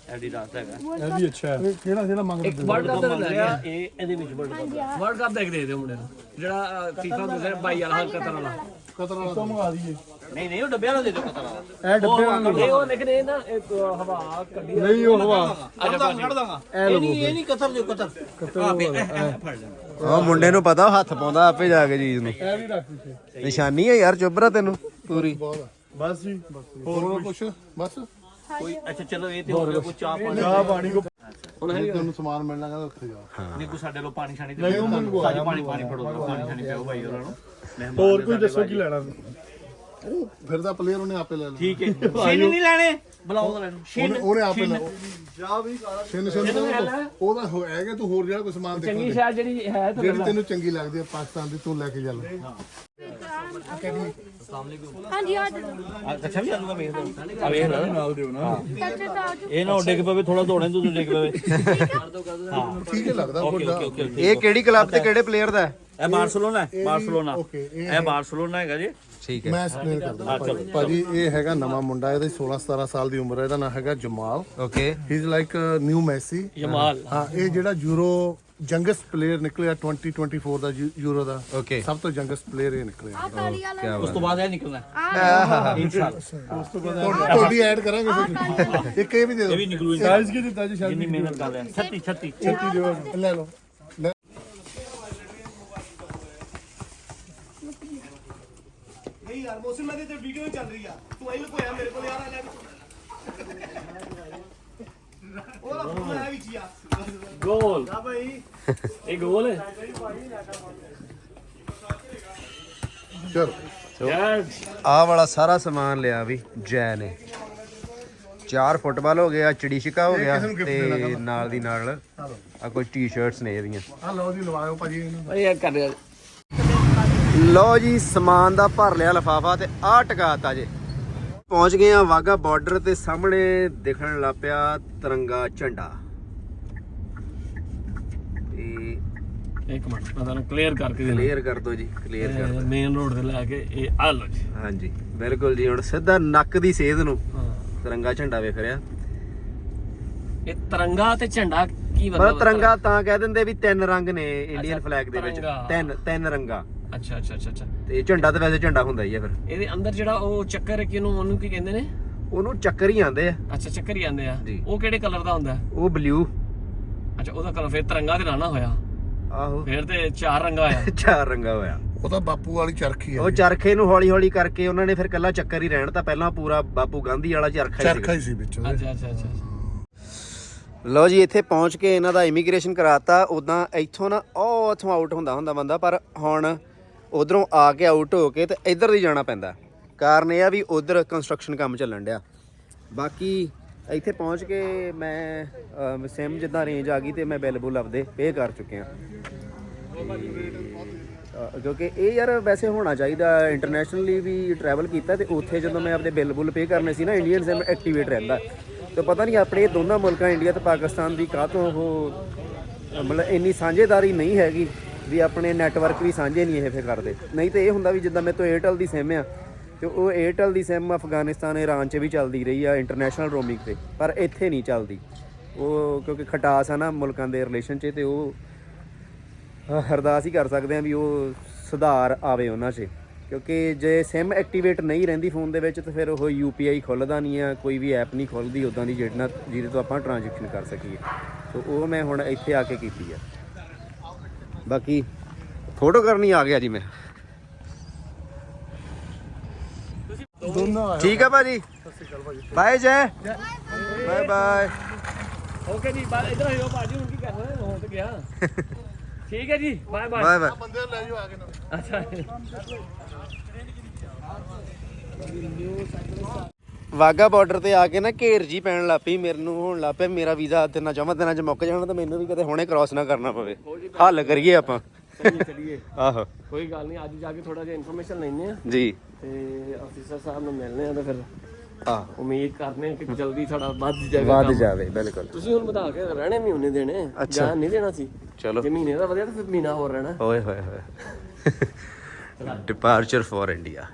ਐਡੀਡਾਸ ਦਾ ਹੈਗਾ। ਇਹ ਵੀ ਅੱਛਾ ਹੈ। ਕਿਹੜਾ ਜਿਹੜਾ ਮੰਗ ਰਿਹਾ ਵਰਲਡ ਕੱਪ ਦਾ ਲੈ ਗਿਆ ਇਹ ਇਹਦੇ ਵਿੱਚ ਵਰਲਡ ਕੱਪ ਵਰਲਡ ਕੱਪ ਦੇਖ ਦੇ ਦੇ ਮੁੰਡੇ ਨੂੰ। ਜਿਹੜਾ ਫੀਫਾ 2022 ਵਾਲਾ ਹਲਕਾ ਤਰ੍ਹਾਂ ਵਾਲਾ। ਕਤਰ ਵਾਲਾ ਮੰਗਾ ਦਈਏ। ਨਹੀਂ ਨਹੀਂ ਉਹ ਡੱਬੇ ਵਾਲਾ ਦੇ ਦਿਓ ਕਤਰ ਇਹ ਡੱਬੇ ਵਾਲਾ ਨਹੀਂ। ਉਹ ਲੇਕਿਨ ਇਹ ਨਾ ਇੱਕ ਹਵਾ ਕੱਢੀ ਨਹੀਂ ਉਹ ਹਵਾ। ਕੱਢ ਦਾਂਗਾ ਕੱਢ ਦਾਂਗਾ। ਇਹ ਨਹੀਂ ਇਹ ਨਹੀਂ ਕਤਰ ਦਿਓ ਕਤਰ ਹਾਂ ਮੁੰਡੇ ਨੂੰ ਪਤਾ ਹੱਥ ਪਾਉਂਦਾ ਆਪੇ ਜਾ ਕੇ ਚੀਜ਼ ਨੂੰ। ਇਹ ਵੀ ਰੱਖ ਪਿੱਛੇ। ਨਿਸ਼ਾਨੀ ਹੈ ਯਾਰ ਚੁੱਭਰਾ ਤੈਨੂੰ ਪੂਰੀ। ਬਸ ਜੀ। ਹੋਰ ਕੁਛ? ਬਸ। ਕੋਈ ਅੱਛਾ ਚਲੋ ਇਹ ਤੇ ਹੋ ਗਿਆ ਚਾਹ ਪਾਣੀ ਉਹਨੇ ਹੀ ਤੁਹਾਨੂੰ ਸਮਾਨ ਮਿਲਣਾ ਕਹਿੰਦਾ ਉੱਥੇ ਜਾ। ਨਹੀਂ ਕੋਈ ਸਾਡੇ ਲੋ ਪਾਣੀ ਛਾਣੀ ਨਹੀਂ ਉਹ ਮੈਨੂੰ ਪਾਣੀ ਪਾਣੀ ਫੜੋ ਪਾਣੀ ਛਾਣੀ ਪਿਓ ਭਾਈ ਉਹਨਾਂ ਨੂੰ। ਮਹਿਮਾਨ ਹੋਰ ਕੋਈ ਦੱਸੋ ਕੀ ਲੈਣਾ ਉਹ ਫਿਰ ਦਾ ਪਲੇਅਰ ਉਹਨੇ ਆਪੇ ਲੈ ਲੈਣਾ। ਠੀਕ ਹੈ। ਛਿੰਨ ਨਹੀਂ ਲੈਣੇ? ਬੁਲਾਓ ਲੈਣ ਛਿੰਨ ਉਹਨੇ ਆਪੇ ਲੈ ਜਾ ਵੀ ਕਾਲਾ ਛਿੰਨ ਛਿੰਨ ਉਹਦਾ ਹੋਏਗਾ ਤੂੰ ਹੋਰ ਜਿਹੜਾ ਕੋਈ ਸਮਾਨ ਦੇਖੋ ਚੰਗੀ ਸ਼ਾਇਦ ਜਿਹੜੀ ਹੈ ਤੈਨੂੰ ਚੰਗੀ ਲੱਗਦੀ ਹੈ ਪਾਕਿਸਤਾਨ ਦੀ ਤੂੰ ਲੈ ਕੇ ਚੱਲ ਹਾਂ। ਹਾਂਜੀ ਆ ਦੇ ਦਿਓ ਅੱਛਾ ਵੀ ਆਲੂਗਾ ਮੇਨ ਆ ਵੇਖ ਲੈ ਨਾਲ ਦਿਓ ਨਾ। ਚਾਚੇ ਇਹ ਨਾ ਡਿੱਗ ਪਵੇ ਥੋੜਾ ਦੌੜੇ ਤੂੰ ਡਿੱਗ ਪਵੇ। ਠੀਕ ਹੀ। ਲੱਗਦਾ ਓਕੇ ਓਕੇ ਓਕੇ ਇਹ ਕਿਹੜੀ ਕਲੱਬ ਤੇ ਕਿਹੜੇ ਪਲੇਅਰ ਦਾ ਇਹ ਬਾਰਸਲੋਨਾ ਹੈ ਇਹ ਇਹ ਹੈਗਾ ਜੀ। ਠੀਕ ਹੈ। ਮੈਂ ਐਕਸਪਲੇਨ ਕਰ ਦਿੰਦਾ ਭਾਜੀ ਇਹ ਹੈਗਾ ਨਵਾਂ ਮੁੰਡਾ ਇਹਦੀ 16 17 ਸਾਲ ਦੀ ਉਮਰ ਹੈ ਇਹਦਾ ਨਾਮ ਹੈਗਾ Jamal. Okay he is like new Messi Jamal. ਹਾਂ ਇਹ ਜਿਹੜਾ ਯੂਰੋ ਜੰਗਸਟ ਪਲੇਅਰ ਨਿਕਲਿਆ 2024 ਦਾ ਯੂਰੋ ਦਾ। ਓਕੇ ਸਭ ਤੋਂ ਜੰਗਸਟ ਪਲੇਅਰ ਇਹ ਨਿਕਲਿਆ। ਉਸ ਤੋਂ ਬਾਅਦ ਇਹ ਨਿਕਲਣਾ ਇਨਸ਼ਾਅੱਲਾ ਉਸ ਤੋਂ ਬਾਅਦ ਤੁਹਾਡੀ ਐਡ ਕਰਾਂਗੇ ਫਿਰ। ਇੱਕ ਇਹ ਵੀ ਦੇ ਦਿਓ। ਇਹ ਵੀ ਨਿਕਲੂ। ਇਨਸ਼ਾਅੱਲਾ ਕੀ ਦਿੱਤਾ ਜੀ ਸ਼ਾਦੀ 36 36 36 ਲੈ ਲਓ। ਯਾਰ ਮੋਸਨ ਮੈਂ ਤੇ ਵੀਡੀਓ ਚੱਲ ਰਹੀ ਆ। ਤੂੰ ਐਂ ਲੁਕੋਇਆ ਮੇਰੇ ਕੋਲ ਯਾਰ ਆ ਲੈ। ਉਹ ਲਾ ਫੋਨ ਆ ਵਿੱਚ ਆ। ਗੋਲ। ਆ ਭਾਈ। ਇਹ ਗੋਲ ਹੈ? ਚਲੋ। ਯਾਰ। ਵਾਲਾ ਸਾਰਾ ਸਮਾਨ ਲਿਆ ਵੀ ਜੈ ਨੇ। ਚਾਰ ਫੁੱਟਬਾਲ ਹੋ ਗਿਆ ਚਿੜੀ ਛਿਕਾ ਹੋ ਗਿਆ ਤੇ ਨਾਲ ਦੀ ਨਾਲ ਆ ਕੁਝ ਟੀ-ਸ਼ਰਟਸ ਨੇ ਇਹਦੀਆਂ। ਆ ਲਓ ਜੀ ਲਵਾਇਓ ਭਾਜੀ ਇਹਨਾਂ। ਨੂੰ। ਕਰ ਯਾਰ। ਲਓ ਜੀ ਸਮਾਨ ਦਾ ਭਰ ਲਿਆ ਲਫਾਫਾ ਤੇ ਆਹ ਟਿਕਾਤਾ ਜੇ। ਪਹੁੰਚ ਗਏ ਆ ਵਾਗਾ ਬਾਰਡਰ ਤੇ ਸਾਹਮਣੇ ਦਿਖਣ ਲੱਗ ਪਿਆ ਤਿਰੰਗਾ ਝੰਡਾ। ਤੇ ਇੱਕ ਮਿੰਟ ਮੈਂ ਤੁਹਾਨੂੰ ਕਲੀਅਰ ਕਰਕੇ ਦੇਣਾ ਕਲੀਅਰ ਕਰ ਦਿਓ ਜੀ ਕਲੀਅਰ ਕਰ ਦਿਓ। ਮੇਨ ਰੋਡ ਤੇ ਲੈ ਕੇ ਇਹ ਆ ਲੋ ਜੀ। ਹਾਂਜੀ ਬਿਲਕੁਲ ਜੀ ਹੁਣ ਸਿੱਧਾ ਨੱਕ ਦੀ ਸੇਧ ਨੂੰ ਤਿਰੰਗਾ ਝੰਡਾ ਵੇਖ ਰਿਹਾ। ਇਹ ਤਿਰੰਗਾ ਤੇ ਝੰਡਾ ਕੀ ਪਰ ਮਤਲਬ ਤਿਰੰਗਾ ਤਾਂ ਕਹਿ ਦਿੰਦੇ ਵੀ ਤਿੰਨ ਰੰਗ ਨੇ ਇੰਡੀਅਨ ਫਲੈਗ ਦੇ ਵਿੱਚ। ਤਿਰੰਗਾ। ਤਿੰਨ ਤਿੰਨ ਰੰਗਾ। ਅੱਛਾ ਅੱਛਾ ਅੱਛਾ ਅੱਛਾ। ਤੇ ਝੰਡਾ ਤਾਂ ਵੈਸੇ ਝੰਡਾ ਹੁੰਦਾ ਹੀ ਆ ਫਿਰ। ਇਹਦੇ ਅੰਦਰ ਜਿਹੜਾ ਉਹ ਚੱਕਰ ਹੈ ਕਿਹਨੂੰ ਉਹਨੂੰ ਕੀ ਕਹਿੰਦੇ ਨੇ? ਉਹਨੂੰ ਚੱਕਰ ਹੀ ਆਂਦੇ ਆ। ਅੱਛਾ ਚੱਕਰ ਹੀ ਆਂਦੇ ਆ। ਜੀ। ਉਹ ਕਿਹੜੇ ਕਲਰ ਦਾ ਹੁੰਦਾ? ਉਹ ਬਲੂ ਅੱਛਾ ਉਹਦਾ ਕਲਰ ਫਿਰ ਤਿਰੰਗਾ ਤੇ ਨਾ ਹੋਇਆ। ਆਹੋ। ਫਿਰ ਤੇ ਚਾਰ ਰੰਗਾ ਆ *laughs* ਚਾਰ ਰੰਗਾ ਹੋਇਆ। ਉਹ ਤਾਂ ਬਾਪੂ ਵਾਲੀ ਚਰਖੀ ਆ ਉਹ ਚਰਖੇ ਨੂੰ ਹੌਲੀ ਹੌਲੀ ਕਰਕੇ ਉਹਨਾਂ ਨੇ ਫਿਰ ਕੱਲਾ ਚੱਕਰ ਹੀ ਰਹਿਣ ਤਾਂ ਪਹਿਲਾਂ ਪੂਰਾ ਬਾਪੂ ਗਾਂਧੀ ਵਾਲਾ ਚਰਖਾ ਹੀ ਚਰਖਾ ਸੀ ਹੀ ਸੀ ਵਿੱਚ। ਉਹਦੇ। ਅੱਛਾ ਅੱਛਾ ਅੱਛਾ। ਲਓ ਜੀ ਇੱਥੇ ਪਹੁੰਚ ਕੇ ਇਹਨਾਂ ਦਾ ਇਮੀਗ੍ਰੇਸ਼ਨ ਕਰਾਤਾ। ਉਦਾਂ ਇੱਥੋਂ ਨਾ ਉਹ ਇੱਥੋਂ ਆਊਟ ਹੁੰਦਾ ਹੁੰਦਾ ਬੰਦਾ। ਪਰ ਹੁਣ ਉਧਰੋਂ ਆ ਕੇ ਆਊਟ ਹੋ ਕੇ ਤੇ ਇੱਧਰ ਦੀ ਜਾਣਾ ਪੈਂਦਾ। ਕਾਰਨ ਇਹ ਆ ਵੀ ਉਧਰ ਕੰਸਟਰਕਸ਼ਨ ਕੰਮ ਚੱਲਣ ਡਿਆ। ਬਾਕੀ ਇੱਥੇ ਪਹੁੰਚ ਕੇ ਮੈਂ ਸਿਮ ਜਿੱਦਾਂ ਰੇਂਜ ਆ ਗਈ ਤੇ ਮੈਂ ਬਿੱਲ ਬੁੱਲ ਆਪਦੇ ਪੇ ਕਰ ਚੁੱਕਿਆ ਕਿਉਂਕਿ ਇਹ ਯਾਰ ਵੈਸੇ ਹੋਣਾ ਚਾਹੀਦਾ ਇੰਟਰਨੈਸ਼ਨਲੀ ਵੀ ਟਰੈਵਲ ਕੀਤਾ ਤੇ ਉੱਥੇ ਜਦੋਂ ਮੈਂ ਆਪਦੇ ਬਿੱਲ ਬੁੱਲ ਪੇ ਕਰਨੇ ਸੀ ਨਾ ਇੰਡੀਅਨ ਸਿਮ ਐਕਟੀਵੇਟ ਰਹਿੰਦਾ। ਤੇ ਪਤਾ ਨਹੀਂ ਆਪਣੇ ਦੋਨਾਂ ਮੁਲਕਾਂ ਇੰਡੀਆ ਤੇ ਪਾਕਿਸਤਾਨ ਦੀ ਕਾਹ ਤੋਂ ਉਹ, ਮਤਲਬ ਇੰਨੀ ਸਾਂਝੇਦਾਰੀ ਨਹੀਂ ਹੈਗੀ। ਵੀ ਆਪਣੇ ਨੈਟਵਰਕ ਵੀ ਸਾਂਝੇ ਨਹੀਂ ਇਹ ਫੇ ਕਰਦੇ। ਨਹੀਂ ਤੇ ਇਹ ਹੁੰਦਾ ਵੀ ਜਿੱਦਾਂ ਮੇਰੇ ਤੋਂ 에ਅਰਟੈਲ ਦੀ ਸਿਮ ਆ, ਤੇ ਉਹ 에ਅਰਟੈਲ ਦੀ ਸਿਮ ਅਫਗਾਨਿਸਤਾਨ ਇਰਾਨ 'ਚ ਵੀ ਚੱਲਦੀ ਰਹੀ ਆ ਇੰਟਰਨੈਸ਼ਨਲ ਰੋਮਿੰਗ ਤੇ, ਪਰ ਇੱਥੇ ਨਹੀਂ ਚੱਲਦੀ। ਉਹ ਕਿਉਂਕਿ ਖਟਾਸ ਆ ਨਾ ਮੁਲਕਾਂ ਦੇ ਰਿਲੇਸ਼ਨ 'ਚ ਤੇ ਉਹ ਅਰਦਾਸ ਹੀ ਕਰ ਸਕਦੇ ਆ ਵੀ ਉਹ ਸੁਧਾਰ ਆਵੇ ਉਹਨਾਂ 'ਚ। ਕਿਉਂਕਿ ਜੇ ਸਿਮ ਐਕਟੀਵੇਟ ਨਹੀਂ ਰਹਿੰਦੀ ਫੋਨ ਦੇ ਵਿੱਚ ਤਾਂ ਫਿਰ ਉਹ ਯੂਪੀਆਈ ਖੁੱਲਦਾ ਨਹੀਂ ਆ, ਕੋਈ ਵੀ ਐਪ ਨਹੀਂ ਖੁੱਲਦੀ ਉਦਾਂ ਦੀ ਜਿਹੜਾ ਜਿਹਦੇ ਤੋਂ ਆਪਾਂ ਟ੍ਰਾਂਜੈਕਸ਼ਨ ਕਰ ਸਕੀਏ। ਸੋ ਉਹ ਮੈਂ ਹੁਣ ਇੱਥੇ ਆ ਕੇ ਕੀਤੀ ਆ। ਬਾਕੀ ਫੋਟੋ ਕਰਨੀ ਆ ਗਿਆ ਜੀ ਮੈਂ ਠੀਕ ਆ ਭਾਜੀ ਬਾਏ ਜੈ ਬਾਏ ਬਾਏ ਓਕੇ ਜੀ ਬਾਹਰ ਇਧਰ ਆਇਓ ਬਾਜੀ ਹੁਣ ਕੀ ਕਰਨਾ ਹੋ ਤੇ ਗਿਆ ਠੀਕ ਹੈ ਜੀ ਬਾਏ ਬਾਏ ਬਾਏ ਬਾਏ ਬੰਦੇ ਨੂੰ ਲੈ ਜਾਓ ਆ ਕੇ ਨਾਲ ਅੱਛਾ ਵਾਗਾ ਬਾਰਡਰ ਤੇ ਆ ਕੇ ਨਾ ਘੇਰ ਜੀ ਪੈਣ ਲੱਪੀ ਮੇਰੇ ਨੂੰ ਹੋਣ ਲੱਪੇ ਮੇਰਾ ਵੀਜ਼ਾ ਤਿੰਨਾਂ ਚੌਵਾਂ ਦਿਨਾਂ ਚ ਮੁੱਕ ਜਾਣਾ ਤਾਂ ਮੈਨੂੰ ਵੀ ਕਦੇ ਹੁਣੇ ਕ੍ਰਾਸ ਨਾ ਕਰਨਾ ਪਵੇ। ਹੱਲ ਕਰੀਏ ਆਪਾਂ। ਚਲੀਏ ਚਲੀਏ। ਆਹੋ। ਕੋਈ ਗੱਲ ਨਹੀਂ ਅੱਜ ਜਾ ਕੇ ਥੋੜਾ ਜਿਹਾ ਇਨਫੋਰਮੇਸ਼ਨ ਲੈਣੇ ਆ ਜੀ। ਤੇ ਅਫੀਸਰ ਸਾਹਿਬ ਨੂੰ ਮਿਲਨੇ ਆ ਤੇ ਫਿਰ ਆ ਉਮੀਦ ਕਰਨੇ ਕਿ ਜਲਦੀ ਸਾਡਾ ਵੱਧ ਜਾਏਗਾ ਵੱਧ। ਜਾਵੇ ਬਿਲਕੁਲ। ਤੁਸੀਂ ਹੁਣ ਵਧਾ ਕੇ ਰਹਿਣੇ ਮਹੀਨੇ ਦੇਣੇ ਜਾਂ ਨਹੀਂ ਦੇਣਾ ਸੀ? ਚਲੋ। ਜੇ ਮਹੀਨੇ ਦਾ ਵਧਿਆ ਤਾਂ ਫਿਰ ਮਹੀਨਾ ਹੋਰ ਰਹਿਣਾ। ਓਏ ਹੋਏ ਹੋਏ। ਡਿਪਾਰਚਰ ਫॉर ਇੰਡੀਆ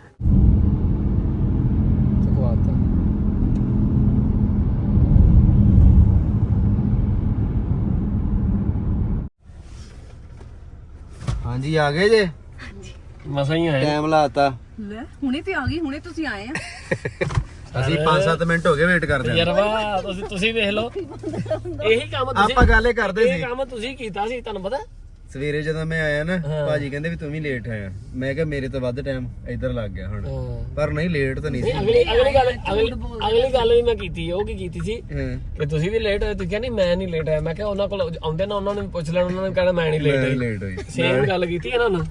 ਹਾਂਜੀ ਆ ਗਏ ਜੇ? ਮਸਾ ਹੀ ਆਏ। ਟਾਈਮ ਲਾਤਾ। ਲੈ ਹੁਣੇ ਤੇ ਆ ਗਈ ਹੁਣੇ ਤੁਸੀਂ ਆਏ ਆ। ਅਸੀਂ 5-7 ਮਿੰਟ ਹੋ ਗਏ ਵੇਟ ਕਰਦੇ ਆਂ। ਯਰਵਾ ਤੁਸੀਂ ਤੁਸੀਂ ਵੇਖ ਲਓ। ਇਹੀ ਕੰਮ ਤੁਸੀਂ ਆਪਾਂ ਗੱਲ ਇਹ ਕਰਦੇ ਇਹ ਸੀ। ਕੰਮ ਤੁਸੀਂ ਕੀਤਾ ਸੀ ਤੁਹਾਨੂੰ ਪਤਾ? ਸਵੇਰੇ ਜਦੋਂ ਮੈਂ ਆਇਆ ਨਾ ਭਾਜੀ ਕਹਿੰਦੇ ਵੀ ਤੂੰ ਵੀ ਲੇਟ ਆਇਆ। ਮੈਂ ਕਿਹਾ ਮੇਰੇ ਤੋਂ ਵੱਧ ਟਾਈਮ ਇੱਧਰ ਲੱਗ ਗਿਆ ਹੁਣ। ਪਰ ਨਹੀਂ ਲੇਟ ਤਾਂ ਨਹੀਂ ਸੀ। ਅਗਲੀ ਅਗਲੀ ਗੱਲ ਅਗਲੀ ਅਗਲੀ ਗੱਲ ਵੀ ਮੈਂ ਕੀਤੀ ਉਹ ਕੀ ਕੀਤੀ ਸੀ ਕਿ ਤੁਸੀਂ ਵੀ ਲੇਟ ਹੋਏ ਤੁਸੀਂ ਕਹਿੰਦੇ ਮੈਂ ਨਹੀਂ ਲੇਟ ਆਇਆ। ਮੈਂ ਕਿਹਾ ਉਹਨਾਂ ਕੋਲ ਆਉਂਦੇ ਨਾ ਉਹਨਾਂ ਨੂੰ ਪੁੱਛ ਲੈਣ ਉਹਨਾਂ ਨੇ ਕਹਿਣਾ ਮੈਂ ਨਹੀਂ ਲੇਟ ਆਈ। ਲੇਟ ਹੋਈ। ਸੇਮ ਗੱਲ ਕੀਤੀ ਇਹਨਾਂ ਨੂੰ।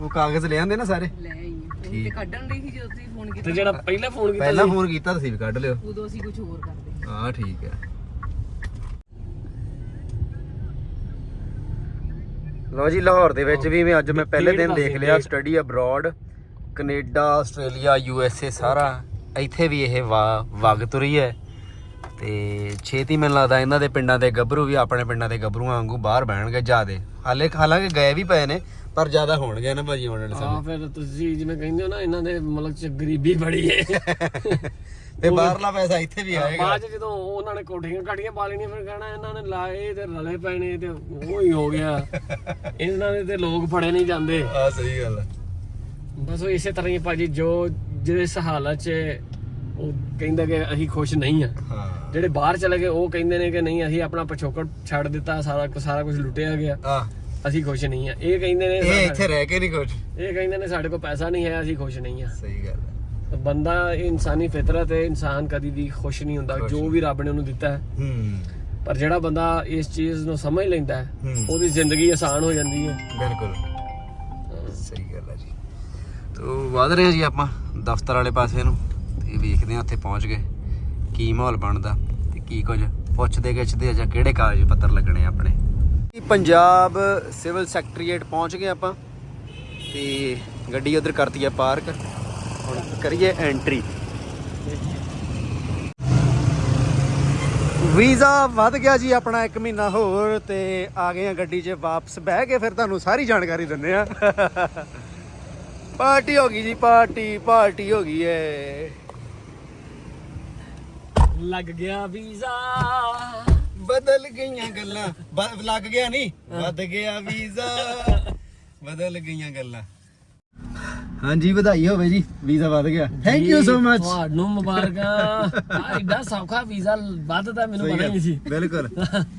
ਉਹ ਕਾਗਜ਼ ਲੈ ਆਂਦੇ ਨਾ ਸਾਰੇ? ਲੈ ਆਈ ਤੇ ਕੱਢਣ ਲਈ ਸੀ ਜਦੋਂ ਤੁਸੀਂ ਫੋਨ ਕੀਤਾ ਤੇ ਜਿਹੜਾ ਪਹਿਲਾਂ ਫੋਨ ਕੀਤਾ ਪਹਿਲਾਂ ਫੋਨ ਕੀਤਾ ਤੁਸੀਂ ਵੀ ਕੱਢ ਲਿਓ। ਉਦੋਂ ਅਸੀਂ ਕੁਝ ਹੋਰ ਕਰਦੇ। ਹਾਂ ਠੀਕ ਹੈ। ਲੋ ਜੀ ਲਾਹੌਰ ਦੇ ਵਿੱਚ ਵੀ ਮੈਂ ਅੱਜ ਮੈਂ ਪਹਿਲੇ ਦਿਨ ਦੇਖ ਲਿਆ study abroad Canada Australia U S A ਸਾਰਾ। ਇੱਥੇ ਵੀ ਇਹ ਵਾ- ਵਗ ਤੁਰੀ ਹੈ। ਤੇ ਛੇਤੀ ਮੈਨੂੰ ਲੱਗਦਾ ਇਹਨਾਂ ਦੇ ਪਿੰਡਾਂ ਦੇ ਗੱਭਰੂ ਵੀ ਆਪਣੇ ਪਿੰਡਾਂ ਦੇ ਗੱਭਰੂਆਂ ਵਾਂਗੂ ਬਾਹਰ ਬਹਿਣਗੇ ਜਿਆਦੇ। ਹਾਲੇ ਹਾਲਾਂਕਿ ਗਏ ਵੀ ਪਏ ਨੇ ਪਰ ਜ਼ਿਆਦਾ ਹੋਣਗੇ ਨਾ ਭਾਜੀ ਆਉਣ ਵਾਲੇ ਹਾਂ ਸਮੇਂ। ਫਿਰ ਤੁਸੀਂ ਜਿਵੇਂ ਕਹਿੰਦੇ ਹੋ ਨਾ ਇਹਨਾਂ ਦੇ ਮੁਲਕ 'ਚ ਗਰੀਬੀ ਬੜੀ ਹੈ। *laughs* ਤੇ ਬਾਹਰਲਾ ਪੈਸਾ ਇੱਥੇ ਵੀ ਆਏਗਾ। ਬਾਅਦ 'ਚ ਜਦੋਂ ਉਹਨਾਂ ਨੇ ਕੋਠੀਆਂ ਕਾਟੀਆਂ ਪਾ ਲੈਣੀਆਂ ਫਿਰ ਕਹਿਣਾ ਇਹਨਾਂ ਨੇ ਲਾਏ ਤੇ ਰਲੇ ਪੈਣੇ ਤੇ ਉਹ ਹੀ ਹੋ ਗਿਆ। *laughs* ਇਹਨਾਂ ਦੇ ਤੇ ਲੋਕ ਫੜੇ ਨਹੀਂ ਜਾਂਦੇ। ਆ ਸਹੀ ਗੱਲ ਹੈ ਬਸ ਉਹ ਇਸੇ ਤਰ੍ਹਾਂ ਹੀ ਭਾਜੀ ਜੋ ਜਿਸ ਹਾਲਤ 'ਚ ਉਹ ਕਹਿੰਦਾ ਕਿ ਅਸੀਂ ਖੁਸ਼ ਨਹੀਂ ਆ। ਹਾਂ। ਜਿਹੜੇ ਬਾਹਰ ਚਲੇ ਗਏ ਉਹ ਕਹਿੰਦੇ ਨੇ ਕਿ ਨਹੀਂ ਅਸੀਂ ਆਪਣਾ ਪਿਛੋਕੜ ਛੱਡ ਦਿੱਤਾ ਸਾਰਾ ਕੁ- ਸਾਰਾ ਕੁਝ ਲੁੱਟਿਆ ਗਿਆ। ਆ। ਅਸੀਂ ਖੁਸ਼ ਨਹੀਂ ਆ। ਇਹ ਕਹਿੰਦੇ ਨੇ ਇਹ ਇੱਥੇ ਰਹਿ ਕੇ ਨਹੀਂ ਕੁਝ ਇਹ ਕਹਿੰਦੇ ਨੇ ਸਾਡੇ ਕੋਲ ਪੈਸਾ ਨਹੀਂ ਹੈ ਅਸੀਂ ਖੁਸ਼ ਨਹੀਂ ਆ। ਸਹੀ ਗੱਲ ਹੈ ਬੰਦਾ ਇਹ ਇਨਸਾਨੀ ਫਿਤਰਤ ਹੈ ਇਨਸਾਨ ਕਦੀ ਵੀ ਖੁਸ਼ ਨਹੀਂ ਹੁੰਦਾ ਜੋ ਵੀ ਰੱਬ ਨੇ ਉਹਨੂੰ ਦਿੱਤਾ ਹੈ। ਹੂੰ। ਪਰ ਜਿਹੜਾ ਬੰਦਾ ਇਸ ਚੀਜ਼ ਨੂੰ ਸਮਝ ਲੈਂਦਾ ਹੈ। ਉਹਦੀ ਜ਼ਿੰਦਗੀ ਆਸਾਨ ਹੋ ਜਾਂਦੀ ਹੈ। ਬਿਲਕੁਲ। ਸਹੀ ਗੱਲ ਹੈ ਜੀ। ਤੋ ਵਧ ਰਹੇ ਜੀ ਆਪਾਂ ਦਫ਼ਤਰ ਵਾਲੇ ਪਾਸੇ ਨੂੰ ਤੇ ਵੇਖਦੇ ਹਾਂ ਉੱਥੇ ਪਹੁੰਚ ਗਏ। ਕੀ ਮਾਹੌਲ ਬਣਦਾ ਤੇ ਕੀ ਕੁਝ ਪੁੱਛਦੇ ਗਿੱਛਦੇ ਆ ਜਾਂ ਕਿਹੜੇ ਕਾਗਜ਼ ਪੱਤਰ ਲੱਗਣੇ ਆਪਣੇ। ਪੰਜਾਬ ਸਿਵਲ ਸੈਕਟਰੀਏਟ ਪਹੁੰਚ ਗਏ ਆਪਾਂ। ਤੇ ਗੱਡੀ ਉਧਰ ਕਰਤੀ ਆ ਪਾਰਕ। ਹੁਣ ਕਰੀਏ ਐਂਟਰੀ ਵੀਜ਼ਾ ਵੱਧ ਗਿਆ ਜੀ ਆਪਣਾ 1 ਮਹੀਨਾ ਹੋਰ ਤੇ ਆ ਗਏ ਆ ਗੱਡੀ 'ਚ ਵਾਪਸ। ਬਹਿ ਕੇ ਫਿਰ ਤੁਹਾਨੂੰ ਸਾਰੀ ਜਾਣਕਾਰੀ ਦਿੰਦੇ ਆ। ਪਾਰਟੀ ਹੋ ਗਈ ਜੀ ਪਾਰਟੀ ਪਾਰਟੀ ਹੋ ਗਈ ਏ। ਲੱਗ ਗਿਆ ਵੀਜ਼ਾ। ਬਦਲ ਗਈਆਂ ਗੱਲਾਂ। ਲੱਗ ਗਿਆ ਨਹੀਂ? ਵੱਧ ਗਿਆ ਵੀਜ਼ਾ। ਬਦਲ ਗਈਆਂ ਗੱਲਾਂ। ਹਾਂਜੀ ਵਧਾਈ ਹੋਵੇ ਜੀ ਵੀਜ਼ਾ ਵੱਧ ਗਿਆ। ਥੈਂਕ ਯੂ ਸੋ ਮਚ ਤੁਹਾਨੂੰ ਮੁਬਾਰਕਾਂ। ਆਹ ਐਡਾ ਸੌਖਾ ਵੀਜ਼ਾ ਵੱਧਦਾ ਮੈਨੂੰ ਪਤਾ ਨਹੀਂ ਸੀ। ਬਿਲਕੁਲ।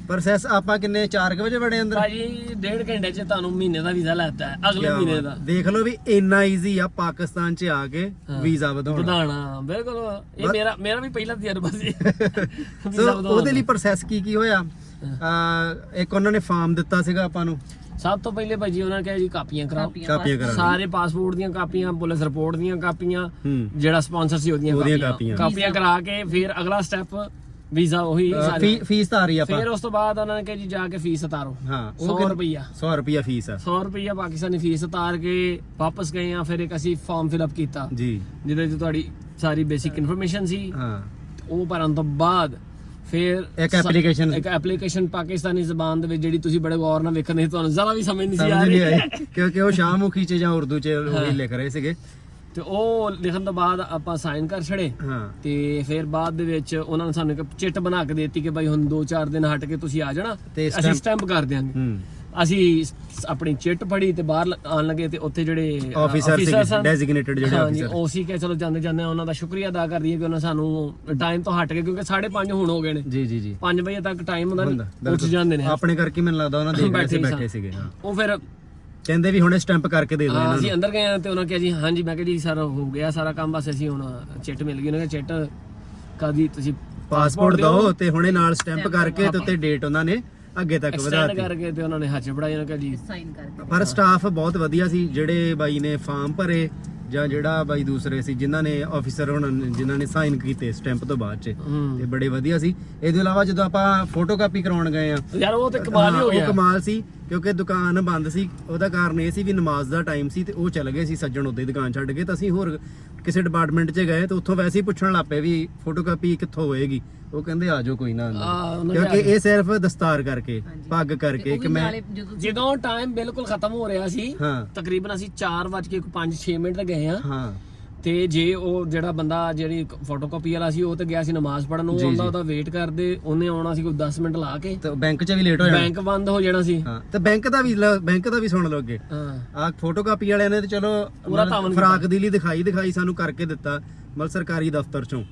ਪ੍ਰੋਸੈਸ ਆਪਾਂ ਕਿੰਨੇ 4 ਵਜੇ ਬੜੇ ਅੰਦਰ? ਭਾਜੀ ਡੇਢ ਘੰਟੇ 'ਚ ਤੁਹਾਨੂੰ ਮਹੀਨੇ ਦਾ ਵੀਜ਼ਾ ਲੈਤਾ ਹੈ ਅਗਲੇ ਮਹੀਨੇ। ਦਾ। ਦੇਖ ਲਓ ਵੀ ਇੰਨਾ ਈਜ਼ੀ ਆ ਪਾਕਿਸਤਾਨ 'ਚ ਆ ਕੇ ਵੀਜ਼ਾ ਵਧਾਉਣਾ। ਵਧਾਣਾ ਬਿਲਕੁਲ। ਇਹ ਮੇਰਾ ਮੇਰਾ ਵੀ ਪਹਿਲਾ ਤਜਰਬਾ ਸੀ। *laughs* ਵੀਜ਼ਾ ਵਧਾਉਣ ਉਹਦੇ ਲਈ। ਪ੍ਰੋਸੈਸ ਕੀ ਕੀ ਹੋਇਆ? ਇੱਕ ਉਹਨਾਂ ਨੇ ਫਾਰਮ ਦਿੱਤਾ ਸੀਗਾ ਆਪਾਂ ਨੂੰ। ਸਭ ਤੋਂ ਪਹਿਲੇ ਭਾਜੀ ਉਹਨਾਂ ਨੇ ਕਿਹਾ ਜੀ ਕਾਪੀਆਂ ਕਰਾਓ। ਕਾਪੀਆਂ ਕਰਾ ਸਾਰੇ ਪਾਸਪੋਰਟ ਦੀਆਂ ਕਾਪੀਆਂ ਪੁਲਿਸ ਰਿਪੋਰਟ ਦੀਆਂ ਕਾਪੀਆਂ ਹੂੰ। ਜਿਹੜਾ ਸਪਾਂਸਰ ਸੀ ਉਹਦੀਆਂ ਉਹਦੀਆਂ ਕਾਪੀਆਂ। ਕਾਪੀਆਂ। ਕਾਪੀਆਂ ਕਰਾ ਕੇ ਫਿਰ ਅਗਲਾ ਸਟੈਪ ਵੀਜ਼ਾ ਉਹੀ ਅਹ ਸਾਰੇ ਫੀ- ਫੀਸ ਤਾਂ ਆ ਰਹੀ ਆਪਾਂ। ਫਿਰ ਉਸ ਤੋਂ ਬਾਅਦ ਉਹਨਾਂ ਨੇ ਕਿਹਾ ਜੀ ਜਾ ਕੇ ਫੀਸ ਉਤਾਰੋ। ਹਾਂ 100 ਕਿੰਨ- ਰੁਪਈਆ। 100 ਰੁਪਿਆ ਫੀਸ ਆ। 100 ਰੁਪਈਆ ਪਾਕਿਸਤਾਨੀ ਫੀਸ ਉਤਾਰ ਕੇ ਵਾਪਸ ਗਏ ਆ ਫਿਰ ਇੱਕ ਅਸੀਂ ਫਾਰਮ ਫਿਲ ਅਪ ਕੀਤਾ। ਜੀ। ਜਿਹਦੇ 'ਚ ਤੁਹਾਡੀ ਸਾਰੀ ਬੇਸਿਕ ਇਨਫੋਰਮੇਸ਼ਨ ਸੀ। ਹਾਂ। ਉਹ ਭਰਨ ਤੋਂ ਬਾਅਦ ਫਿਰ ਇੱਕ application ਇੱਕ ਐਪਲੀਕੇਸ਼ਨ ਪਾਕਿਸਤਾਨੀ ਜ਼ਬਾਨ ਦੇ ਵਿੱਚ ਜਿਹੜੀ ਤੁਸੀਂ ਬੜੇ ਗੌਰ ਨਾਲ ਵੇਖਣੇ ਤੁਹਾਨੂੰ ਜ਼ਰਾ ਵੀ ਸਮਝ ਨਹੀਂ ਸੀ ਆ ਰਹੀ। ਕਿਉਂਕਿ ਉਹ ਸ਼ਾਹਮੁਖੀ ਚ ਜਾਂ ਉਰਦੂ ਚ ਉਹੀ ਲਿਖ ਰਹੇ ਸੀਗੇ। ਤੇ ਉਹ ਲਿਖਣ ਤੋਂ ਬਾਅਦ ਆਪਾਂ ਸਾਈਨ ਕਰ ਛੜੇ। ਤੇ ਫਿਰ ਬਾਅਦ ਦੇ ਵਿੱਚ ਉਹਨਾਂ ਨੇ ਸਾਨੂੰ ਇੱਕ ਚਿੱਟ ਬਣਾ ਕੇ ਦਿੱਤੀ ਕਿ ਭਾਈ ਹੁਣ 2-4 ਦਿਨ ਹਟ ਕੇ ਤੁਸੀਂ ਆ ਜਾਣਾ। ਤੇ ਅਸੀਂ ਸਟੈਂਪ ਕਰ ਦਿਆਂਗੇ। ਹੂੰ। ਅਸੀਂ ਸ- ਆਪਣੀ ਚਿੱਟ ਫੜੀ ਤੇ ਬਾਹਰ ਲ- ਆਉਣ ਲੱਗੇ ਤੇ ਉੱਥੇ ਜਿਹੜੇ ਅ, Officer officer ਸੀਗੇ, ਸਨ, designated ਜਿਹੜੇ ਹਾਂਜੀ, officer। ਉਹ ਸੀ ਕਿ ਚਲੋ ਜਾਂਦੇ ਜਾਂਦੇ ਉਹਨਾਂ ਦਾ ਸ਼ੁਕਰੀਆ ਅਦਾ ਕਰ ਦਈਏ ਕਿ ਉਹਨਾਂ ਸਾਨੂੰ ਟਾਈਮ ਤੋਂ ਹਟ ਕੇ ਕਿਉਂਕਿ 5:30 ਹੁਣ ਹੋ ਗਏ ਨੇ। ਜੀ ਜੀ ਜੀ। 5 ਵਜੇ ਤੱਕ ਟਾਈਮ ਹੁੰਦਾ ਨੇ ਉੱਠ ਜਾਂਦੇ ਨੇ। ਆਪਣੇ ਕਰਕੇ ਮੈਨੂੰ ਲੱਗਦਾ ਉਹਨਾਂ ਦੇਖ ਰਹੇ ਸੀ ਬੈਠੇ। ਸੀਗੇ ਹਾਂ। ਉਹ ਫਿਰ ਕਹਿੰਦੇ ਵੀ ਹੁਣੇ ਸਟੈਂਪ ਕਰਕੇ ਦੇ ਦਿਓ ਹਾਂ, ਇਹਨਾਂ ਅਸੀਂ ਅੰਦਰ ਗਏ ਤੇ ਉਹਨਾਂ ਕਿਹਾ ਜੀ ਹਾਂਜੀ ਮੈਂ ਕਿਹਾ ਜੀ ਸਰ ਹੋ ਗਿਆ ਸਾਰਾ ਕੰਮ ਬਸ ਅਸੀਂ ਹੁਣ ਚਿੱਟ ਮਿਲ ਗਈ। ਉਹਨਾਂ ਕਿਹਾ ਚਿੱਟ ਕਦੀ ਤੁਸੀਂ ਪਾਸਪੋਰਟ ਦਿਓ? ਤੇ ਹੁਣੇ ਨਾਲ ਸਟੈਂਪ ਕਰਕੇ ਤੇ ਉੱਤੇ ਡੇਟ ਉਹਨਾਂ ਨੇ ਅੱਗੇ ਤੱਕ ਵਧਾ ਐਕਸਟੈਂਡ ਦਿੱਤੀ ਕਰਕੇ ਤੇ ਉਹਨਾਂ ਨੇ ਹੱਥ ਫੜਾਈ ਉਹਨਾਂ ਕਿਹਾ ਜੀ ਸਾਈਨ ਕਰਕੇ। ਪਰ ਸਟਾਫ ਬਹੁਤ ਵਧੀਆ ਸੀ ਜਿਹੜੇ ਬਾਈ ਨੇ ਫਾਰਮ ਭਰੇ ਜਾਂ ਜਿਹੜਾ ਬਾਈ ਦੂਸਰੇ ਸੀ ਜਿਨ੍ਹਾਂ ਨੇ ਆਫੀਸਰ ਹੁਣ ਜਿਨ੍ਹਾਂ ਨੇ ਸਾਈਨ ਕੀਤੇ ਸਟੈਂਪ ਤੋਂ ਬਾਅਦ ਚ ਹੂੰ। ਤੇ ਬੜੇ ਵਧੀਆ ਸੀ। ਇਹਦੇ ਇਲਾਵਾ ਜਦੋਂ ਆਪਾਂ ਫੋਟੋਕਾਪੀ ਕਰਾਉਣ ਗਏ ਆ ਯਾਰ ਉਹ ਤੇ ਕਮਾਲ ਹੀ ਹੋ ਹਾਂ, ਗਿਆ। ਉਹ ਕਮਾਲ ਸੀ ਕਿਉਂਕਿ ਦੁਕਾਨ ਬੰਦ ਸੀ ਉਹਦਾ ਕਾਰਨ ਇਹ ਸੀ ਵੀ ਨਮਾਜ਼ ਦਾ ਟਾਈਮ ਸੀ ਤੇ ਉਹ ਚਲੇ ਗਏ ਸੀ ਸੱਜਣ ਉੱਤੇ ਦੁਕਾਨ ਛੱਡ ਕੇ ਤਾਂ ਅਸੀਂ ਹੋਰ ਕਿਸੇ ਡਿਪਾਰਟਮੈਂਟ 'ਚ ਗਏ ਤੇ ਉੱਥੋਂ ਵੈਸੇ ਹੀ ਪੁੱਛਣ ਲੱਪੇ ਵੀ ਫੋਟੋਕਾਪੀ ਕਿੱਥੋਂ ਹੋਏਗੀ। ਉਹ ਕਹਿੰਦੇ ਆ ਜਾਓ ਕੋਈ ਨਾ ਅੰਦਰ। ਕਿਉਂਕਿ ਇਹ ਸਿਰਫ ਦਸਤਾਰ ਕਰਕੇ ਪੱਗ ਕਰਕੇ ਕਿ ਮੈਂ ਜਦੋਂ ਟਾਈਮ ਬਿਲਕੁਲ ਖਤਮ ਹੋ ਰਿਹਾ ਸੀ ਹਾਂ। ਤਕਰੀਬਨ ਅਸੀਂ 4:05-6 ਮਿੰਟ ਤੇ ਗਏ ਆ ਹਾਂ। ਤੇ ਜੇ ਉਹ ਜਿਹੜਾ ਬੰਦਾ ਜਿਹੜੀ ਫੋਟੋਕਾਪੀ ਵਾਲਾ ਸੀ ਉਹ ਤੇ ਗਿਆ ਸੀ ਨਮਾਜ਼ ਪੜਨ ਉਹ ਆਉਂਦਾ। ਉਹਦਾ ਵੇਟ ਕਰਦੇ ਉਹਨੇ ਆਉਣਾ ਸੀ ਕੋਈ 10 ਮਿੰਟ ਲਾ ਕੇ। ਤੇ ਬੈਂਕ 'ਚ ਵੀ ਲੇਟ ਹੋ ਜਾਣਾ। ਬੈਂਕ ਬੰਦ ਹੋ ਜਾਣਾ ਸੀ। ਹਾਂ ਤੇ ਬੈਂਕ ਦਾ ਵੀ ਬੈਂਕ ਦਾ ਵੀ ਸੁਣ ਲਓ ਅੱਗੇ। ਹਾਂ। ਆ ਫੋਟੋਕਾਪੀ ਵਾਲਿਆਂ ਨੇ ਤੇ ਚਲੋ ਪੂਰਾ ਧਾਵਨ ਫਰਾਕ ਦੀ ਲਈ ਦਿਖਾਈ ਦਿਖਾਈ ਸਾਨੂੰ ਕਰਕੇ ਦਿੱਤਾ ਮਤਲਬ ਸਰਕਾਰੀ ਦਫ਼ਤਰ ਚੋਂ।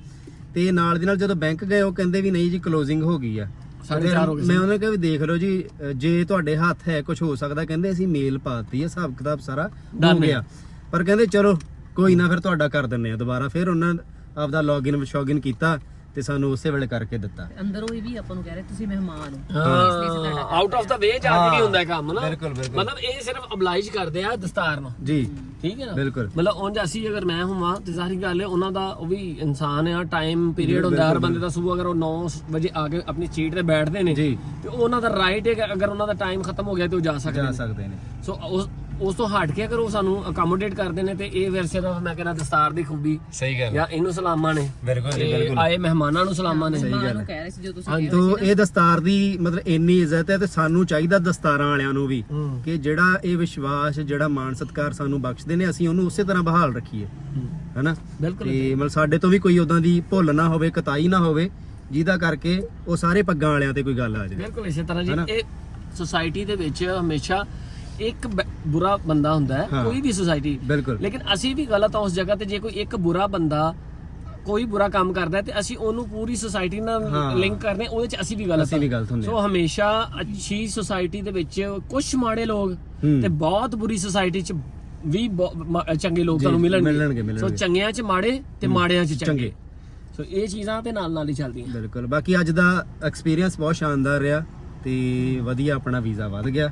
ਤੇ ਨਾਲ ਦੀ ਨਾਲ ਜਦੋਂ ਬੈਂਕ ਗਏ ਉਹ ਕਹਿੰਦੇ ਵੀ ਨਹੀਂ ਜੀ ਕਲੋਜ਼ਿੰਗ ਹੋ ਗਈ ਆ। ਸਾਢੇ ਫਿਰ ਚਾਰ ਹੋ ਗਏ ਮੈਂ ਉਹਨਾਂ ਨੂੰ ਕਿਹਾ ਵੀ ਦੇਖ ਲਓ ਜੀ ਅ, ਜੇ ਤੁਹਾਡੇ ਹੱਥ ਹੈ ਕੁਝ ਹੋ ਸਕਦਾ ਕਹਿੰਦੇ ਅਸੀਂ ਮੇਲ ਪਾਤੀ ਹੈ ਹਿਸਾਬ ਕਿਤਾਬ ਸਾਰਾ ਹੋ Done ਹੈ। ਗਿਆ। ਪਰ ਕਹਿੰਦੇ ਚਲੋ ਕੋਈ ਨਾ ਫਿਰ ਤੁਹਾਡਾ ਕਰ ਦਿੰਨੇ ਆ ਦੁਬਾਰਾ। ਫਿਰ ਉਹਨਾਂ ਆਪਦਾ ਲੌਗਇਨ ਵਿਸ਼ੋਗਿਨ ਕੀਤਾ ਤੇ ਸਾਨੂੰ ਉਸੇ ਵੇਲੇ ਕਰਕੇ ਦਿੱਤਾ। ਅੰਦਰੋਂ ਇਹ ਵੀ ਆਪਾਂ ਨੂੰ ਕਹਿ ਰਹੇ ਤੁਸੀਂ ਮਹਿਮਾਨ ਹੋ। ਹਾਂ। ਆਊਟ ਆਫ ਦਾ ਵੇ ਜਾ ਕੇ ਨਹੀਂ ਹੁੰਦਾ ਇਹ ਕੰਮ ਨਾ। ਬਿਲਕੁਲ, ਬਿਲਕੁਲ। ਮਤਲਬ ਇਹ ਸਿਰਫ ਅਬਲਾਈਜ ਕਰਦੇ ਆ ਦਸਤਾਰ ਨੂੰ। ਜੀ। ਠੀਕ ਹੈ ਨਾ? ਬਿਲਕੁਲ। ਮਤਲਬ ਉਂਝ ਅਸੀਂ ਅਗਰ ਮੈਂ ਹੋਵਾਂ ਤੇ ਜ਼ਾਹਰੀ ਗੱਲ ਹੈ ਉਹਨਾਂ ਦਾ ਉਹ ਵੀ ਇਨਸਾਨ ਆ ਟਾਈਮ ਪੀਰੀਅਡ ਹੁੰਦਾ ਹਰ ਬੰਦੇ ਦਾ ਸਵੇਰ ਅਗਰ ਉਹ 9 ਵਜੇ ਆ ਕੇ ਆਪਣੀ ਸੀਟ ਤੇ ਬੈਠਦੇ ਨੇ ਜੀ। ਤੇ ਉਹਨਾਂ ਦਾ ਰਾਈਟ ਹੈ ਕਿ ਅਗਰ ਉਹਨਾਂ ਦਾ ਟਾਈਮ ਖਤਮ ਹੋ ਗਿਆ ਤੇ ਉਹ ਜਾ ਸਕਦੇ ਜਾ ਨੇ। ਸਕਦੇ ਨੇ। ਸੋ ਉਸ ਉਸ ਤੋਂ ਹਟ ਕੇ ਅਗਰ ਉਹ ਸਾਨੂੰ ਅਕਮੋਡੇਟ ਕਰਦੇ ਨੇ ਤੇ ਇਹ ਫਿਰ ਸਿਰਫ ਮੈਂ ਕਹਿੰਦਾ ਦਸਤਾਰ ਦੀ ਖੂਬੀ ਸਹੀ ਗੱਲ। ਜਾਂ ਇਹਨੂੰ ਸਲਾਮਾਂ ਨੇ। ਬਿਲਕੁਲ ਜੀ ਤੇ ਬਿਲਕੁਲ। ਆਏ ਮਹਿਮਾਨਾਂ ਨੂੰ ਸਲਾਮਾਂ ਨੇ। ਮਹਿਮਾਨ ਨੂੰ ਕਹਿ ਰਹੇ ਸੀ ਜੋ ਤੁਸੀਂ ਹਾਂਜੀ ਤੋ ਇਹ ਦਸਤਾਰ ਦੀ ਮਤਲਬ ਇੰਨੀ ਇੱਜ਼ਤ ਹੈ ਤੇ ਸਾਨੂੰ ਚਾਹੀਦਾ ਦਸਤਾਰਾਂ ਵਾਲਿਆਂ ਨੂੰ ਵੀ ਹੂੰ। ਕਿ ਜਿਹੜਾ ਇਹ ਵਿਸ਼ਵਾਸ ਜਿਹੜਾ ਮਾਣ ਸਤਿਕਾਰ ਸਾਨੂੰ ਬਖਸ਼ਦੇ ਨੇ ਅਸੀਂ ਉਹਨੂੰ ਉਸੇ ਤਰ੍ਹਾਂ ਬਹਾਲ ਰੱਖੀਏ। ਹੈਨਾ? ਬਿਲਕੁਲ ਤੇ ਮਤਲਬ ਸਾਡੇ ਤੋਂ ਵੀ ਕੋਈ ਉਦਾਂ ਦੀ ਭੁੱਲ ਨਾ ਹੋਵੇ ਕਤਾਈ ਨਾ ਹੋਵੇ ਜਿਹਦਾ ਕਰਕੇ ਉਹ ਸਾਰੇ ਪੱਗਾਂ ਵਾਲਿਆਂ ਤੇ ਕੋਈ ਗੱਲ ਆ ਜਾਵੇ। ਬਿਲਕੁਲ ਇਸੇ ਤਰ੍ਹਾਂ ਜੀ। ਹਨਾ? ਇਹ ਸੁਸਾਇਟੀ ਦੇ ਵਿੱਚ ਹਮੇਸ਼ਾ ਇੱਕ ਬ- ਬੁਰਾ ਬੰਦਾ ਹੁੰਦਾ ਹੈ ਹਾਂ। ਕੋਈ ਵੀ ਸੁਸਾਇਟੀ ਬਿਲਕੁਲ। ਲੇਕਿਨ ਅਸੀਂ ਵੀ ਗਲਤ ਆ ਉਸ ਜਗ੍ਹਾ ਤੇ ਜੇ ਕੋਈ ਇੱਕ ਬੁਰਾ ਬੰਦਾ ਕੋਈ ਬੁਰਾ ਕੰਮ ਕਰਦਾ ਹੈ ਤੇ ਅਸੀਂ ਉਹਨੂੰ ਪੂਰੀ ਸੁਸਾਇਟੀ ਨਾਲ ਹਾਂ। ਲਿੰਕ ਕਰਦੇ ਹਾਂ, ਉਹਦੇ ਚ ਅਸੀਂ ਵੀ ਗਲਤ ਅਸੀਂ ਵੀ ਗਲਤ ਹੁੰਦੇ ਸੋ ਹਮੇਸ਼ਾ ਅੱਛੀ ਸੁਸਾਇਟੀ ਦੇ ਵਿੱਚ ਕੁਝ ਮਾੜੇ ਲੋਕ ਹੂੰ। ਤੇ ਬਹੁਤ ਬੁਰੀ ਸੁਸਾਇਟੀ ਚ ਵੀ ਬਹੁ- ਮ- ਚੰਗੇ ਲੋਕ ਜੀ, ਤੁਹਾਨੂੰ ਮਿਲਣਗੇ, ਮਿਲਣਗੇ ਸੋ ਮਿਲਣਗੇ। ਚੰਗਿਆਂ ਚ ਮਾੜੇ ਤੇ ਮਾੜਿਆਂ ਚ ਚੰਗੇ। ਚੰਗੇ। ਸੋ ਇਹ ਚੀਜ਼ਾਂ ਤੇ ਨਾਲ ਨਾਲ ਹੀ ਚੱਲਦੀਆਂ। ਬਿਲਕੁਲ। ਬਾਕੀ ਅੱਜ ਦਾ ਐਕਸਪੀਰੀਅੰਸ ਬਹੁਤ ਸ਼ਾਨਦਾਰ ਰਿਹਾ ਤੇ ਵਧੀਆ ਆਪਣਾ ਵੀਜ਼ਾ ਵੱਧ ਗਿਆ।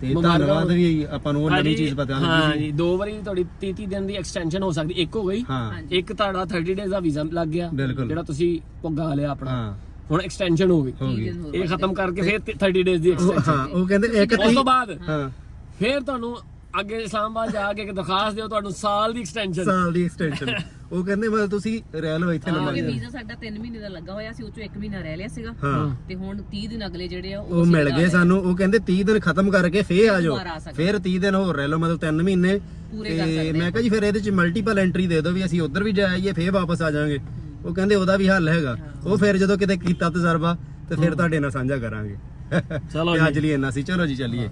ਤੇ ਧੰਨਵਾਦ ਵੀ ਆਪਾਂ ਨੂੰ ਉਹ ਨਵੀਂ ਚੀਜ਼ ਪਤਾ ਹਾਂ ਲੱਗੀ ਜੀ ਦੋ ਵਾਰੀ ਤੁਹਾਡੀ 30 30 ਦਿਨ ਦੀ ਐਕਸਟੈਂਸ਼ਨ ਹੋ ਸਕਦੀ ਇੱਕ ਹੋ ਗਈ। ਹਾਂ। ਇੱਕ ਤੁਹਾਡਾ 30 ਡੇਜ਼ ਦਾ ਵੀਜ਼ਾ ਲੱਗ ਗਿਆ ਬਿਲਕੁਲ। ਜਿਹੜਾ ਤੁਸੀਂ ਪੁੱਗਾ ਲਿਆ ਆਪਣਾ। ਹਾਂ। ਹੁਣ ਐਕਸਟੈਂਸ਼ਨ ਹੋ ਗਈ। ਹੋ ਗਈ। ਇਹ ਖਤਮ ਕਰਕੇ ਫਿਰ 30 ਡੇਜ਼ ਦੀ ਐਕਸਟੈਂਸ਼ਨ ਹਾਂ ਉਹ ਕਹਿੰਦੇ ਇੱਕ ਉਸ ਤੋਂ ਬਾਅਦ ਹਾਂ। ਫਿਰ ਤੁਹਾਨੂੰ ਅੱਗੇ ਇਸਲਾਮਾਬਾਦ ਜਾ ਕੇ ਇੱਕ ਦਰਖਾਸਤ ਦਿਓ ਤੁਹਾਨੂੰ ਸਾਲ ਦੀ ਐਕਸਟੈਂਸ਼ਨ ਸਾਲ ਦੀ ਐਕਸਟੈਂਸ਼ਨ *laughs* ਉਹ ਕਹਿੰਦੇ ਮਤਲਬ ਤੁਸੀਂ ਰਹਿ ਲਓ ਇੱਥੇ ਲੰਮਾ ਕਿਉਂਕਿ ਵੀਜ਼ਾ ਸਾਡਾ 3 ਮਹੀਨੇ ਦਾ ਲੱਗਾ ਹੋਇਆ ਸੀ ਉਹ ਚੋਂ 1 ਮਹੀਨਾ ਰਹਿ ਲਿਆ ਸੀਗਾ। ਹਾਂ। ਤੇ ਹੁਣ 30 ਦਿਨ ਅਗਲੇ ਜਿਹੜੇ ਆ ਉਹ ਮਿਲ ਗਏ। ਸਾਨੂੰ ਉਹ ਕਹਿੰਦੇ 30 ਦਿਨ ਖਤਮ ਕਰਕੇ ਫੇਰ ਆ ਜਾਓ। ਦੁਬਾਰਾ ਆ ਸਕਦੇ। ਫੇਰ 30 ਦਿਨ ਹੋਰ ਰਹਿ ਲਓ ਮਤਲਬ 3 ਮਹੀਨੇ। ਪੂਰੇ ਕਰ ਤੇ ਸਕਦੇ ਮੈਂ ਕਿਹਾ ਜੀ ਫਿਰ ਇਹਦੇ ਚ ਮਲਟੀਪਲ ਐਂਟਰੀ ਦੇ ਦਿਓ ਵੀ ਅਸੀਂ ਉਧਰ ਵੀ ਜਾਈਏ ਫੇਰ ਵਾਪਸ ਆ ਜਾਾਂਗੇ ਉਹ ਕਹਿੰਦੇ ਉਹਦਾ ਵੀ ਹੱਲ ਹੈਗਾ। ਉਹ ਫਿਰ ਜਦੋਂ ਕਿਤੇ ਕੀਤਾ ਤਜਰਬਾ ਤੇ ਫਿਰ ਤੁਹਾਡੇ ਨਾਲ ਸਾਂਝਾ ਕਰਾਂਗੇ। ਚਲੋ ਤੇ ਅੱਜ ਲਈ ਇੰਨਾ ਸੀ। ਚਲੋ ਜੀ ਚੱਲੀਏ।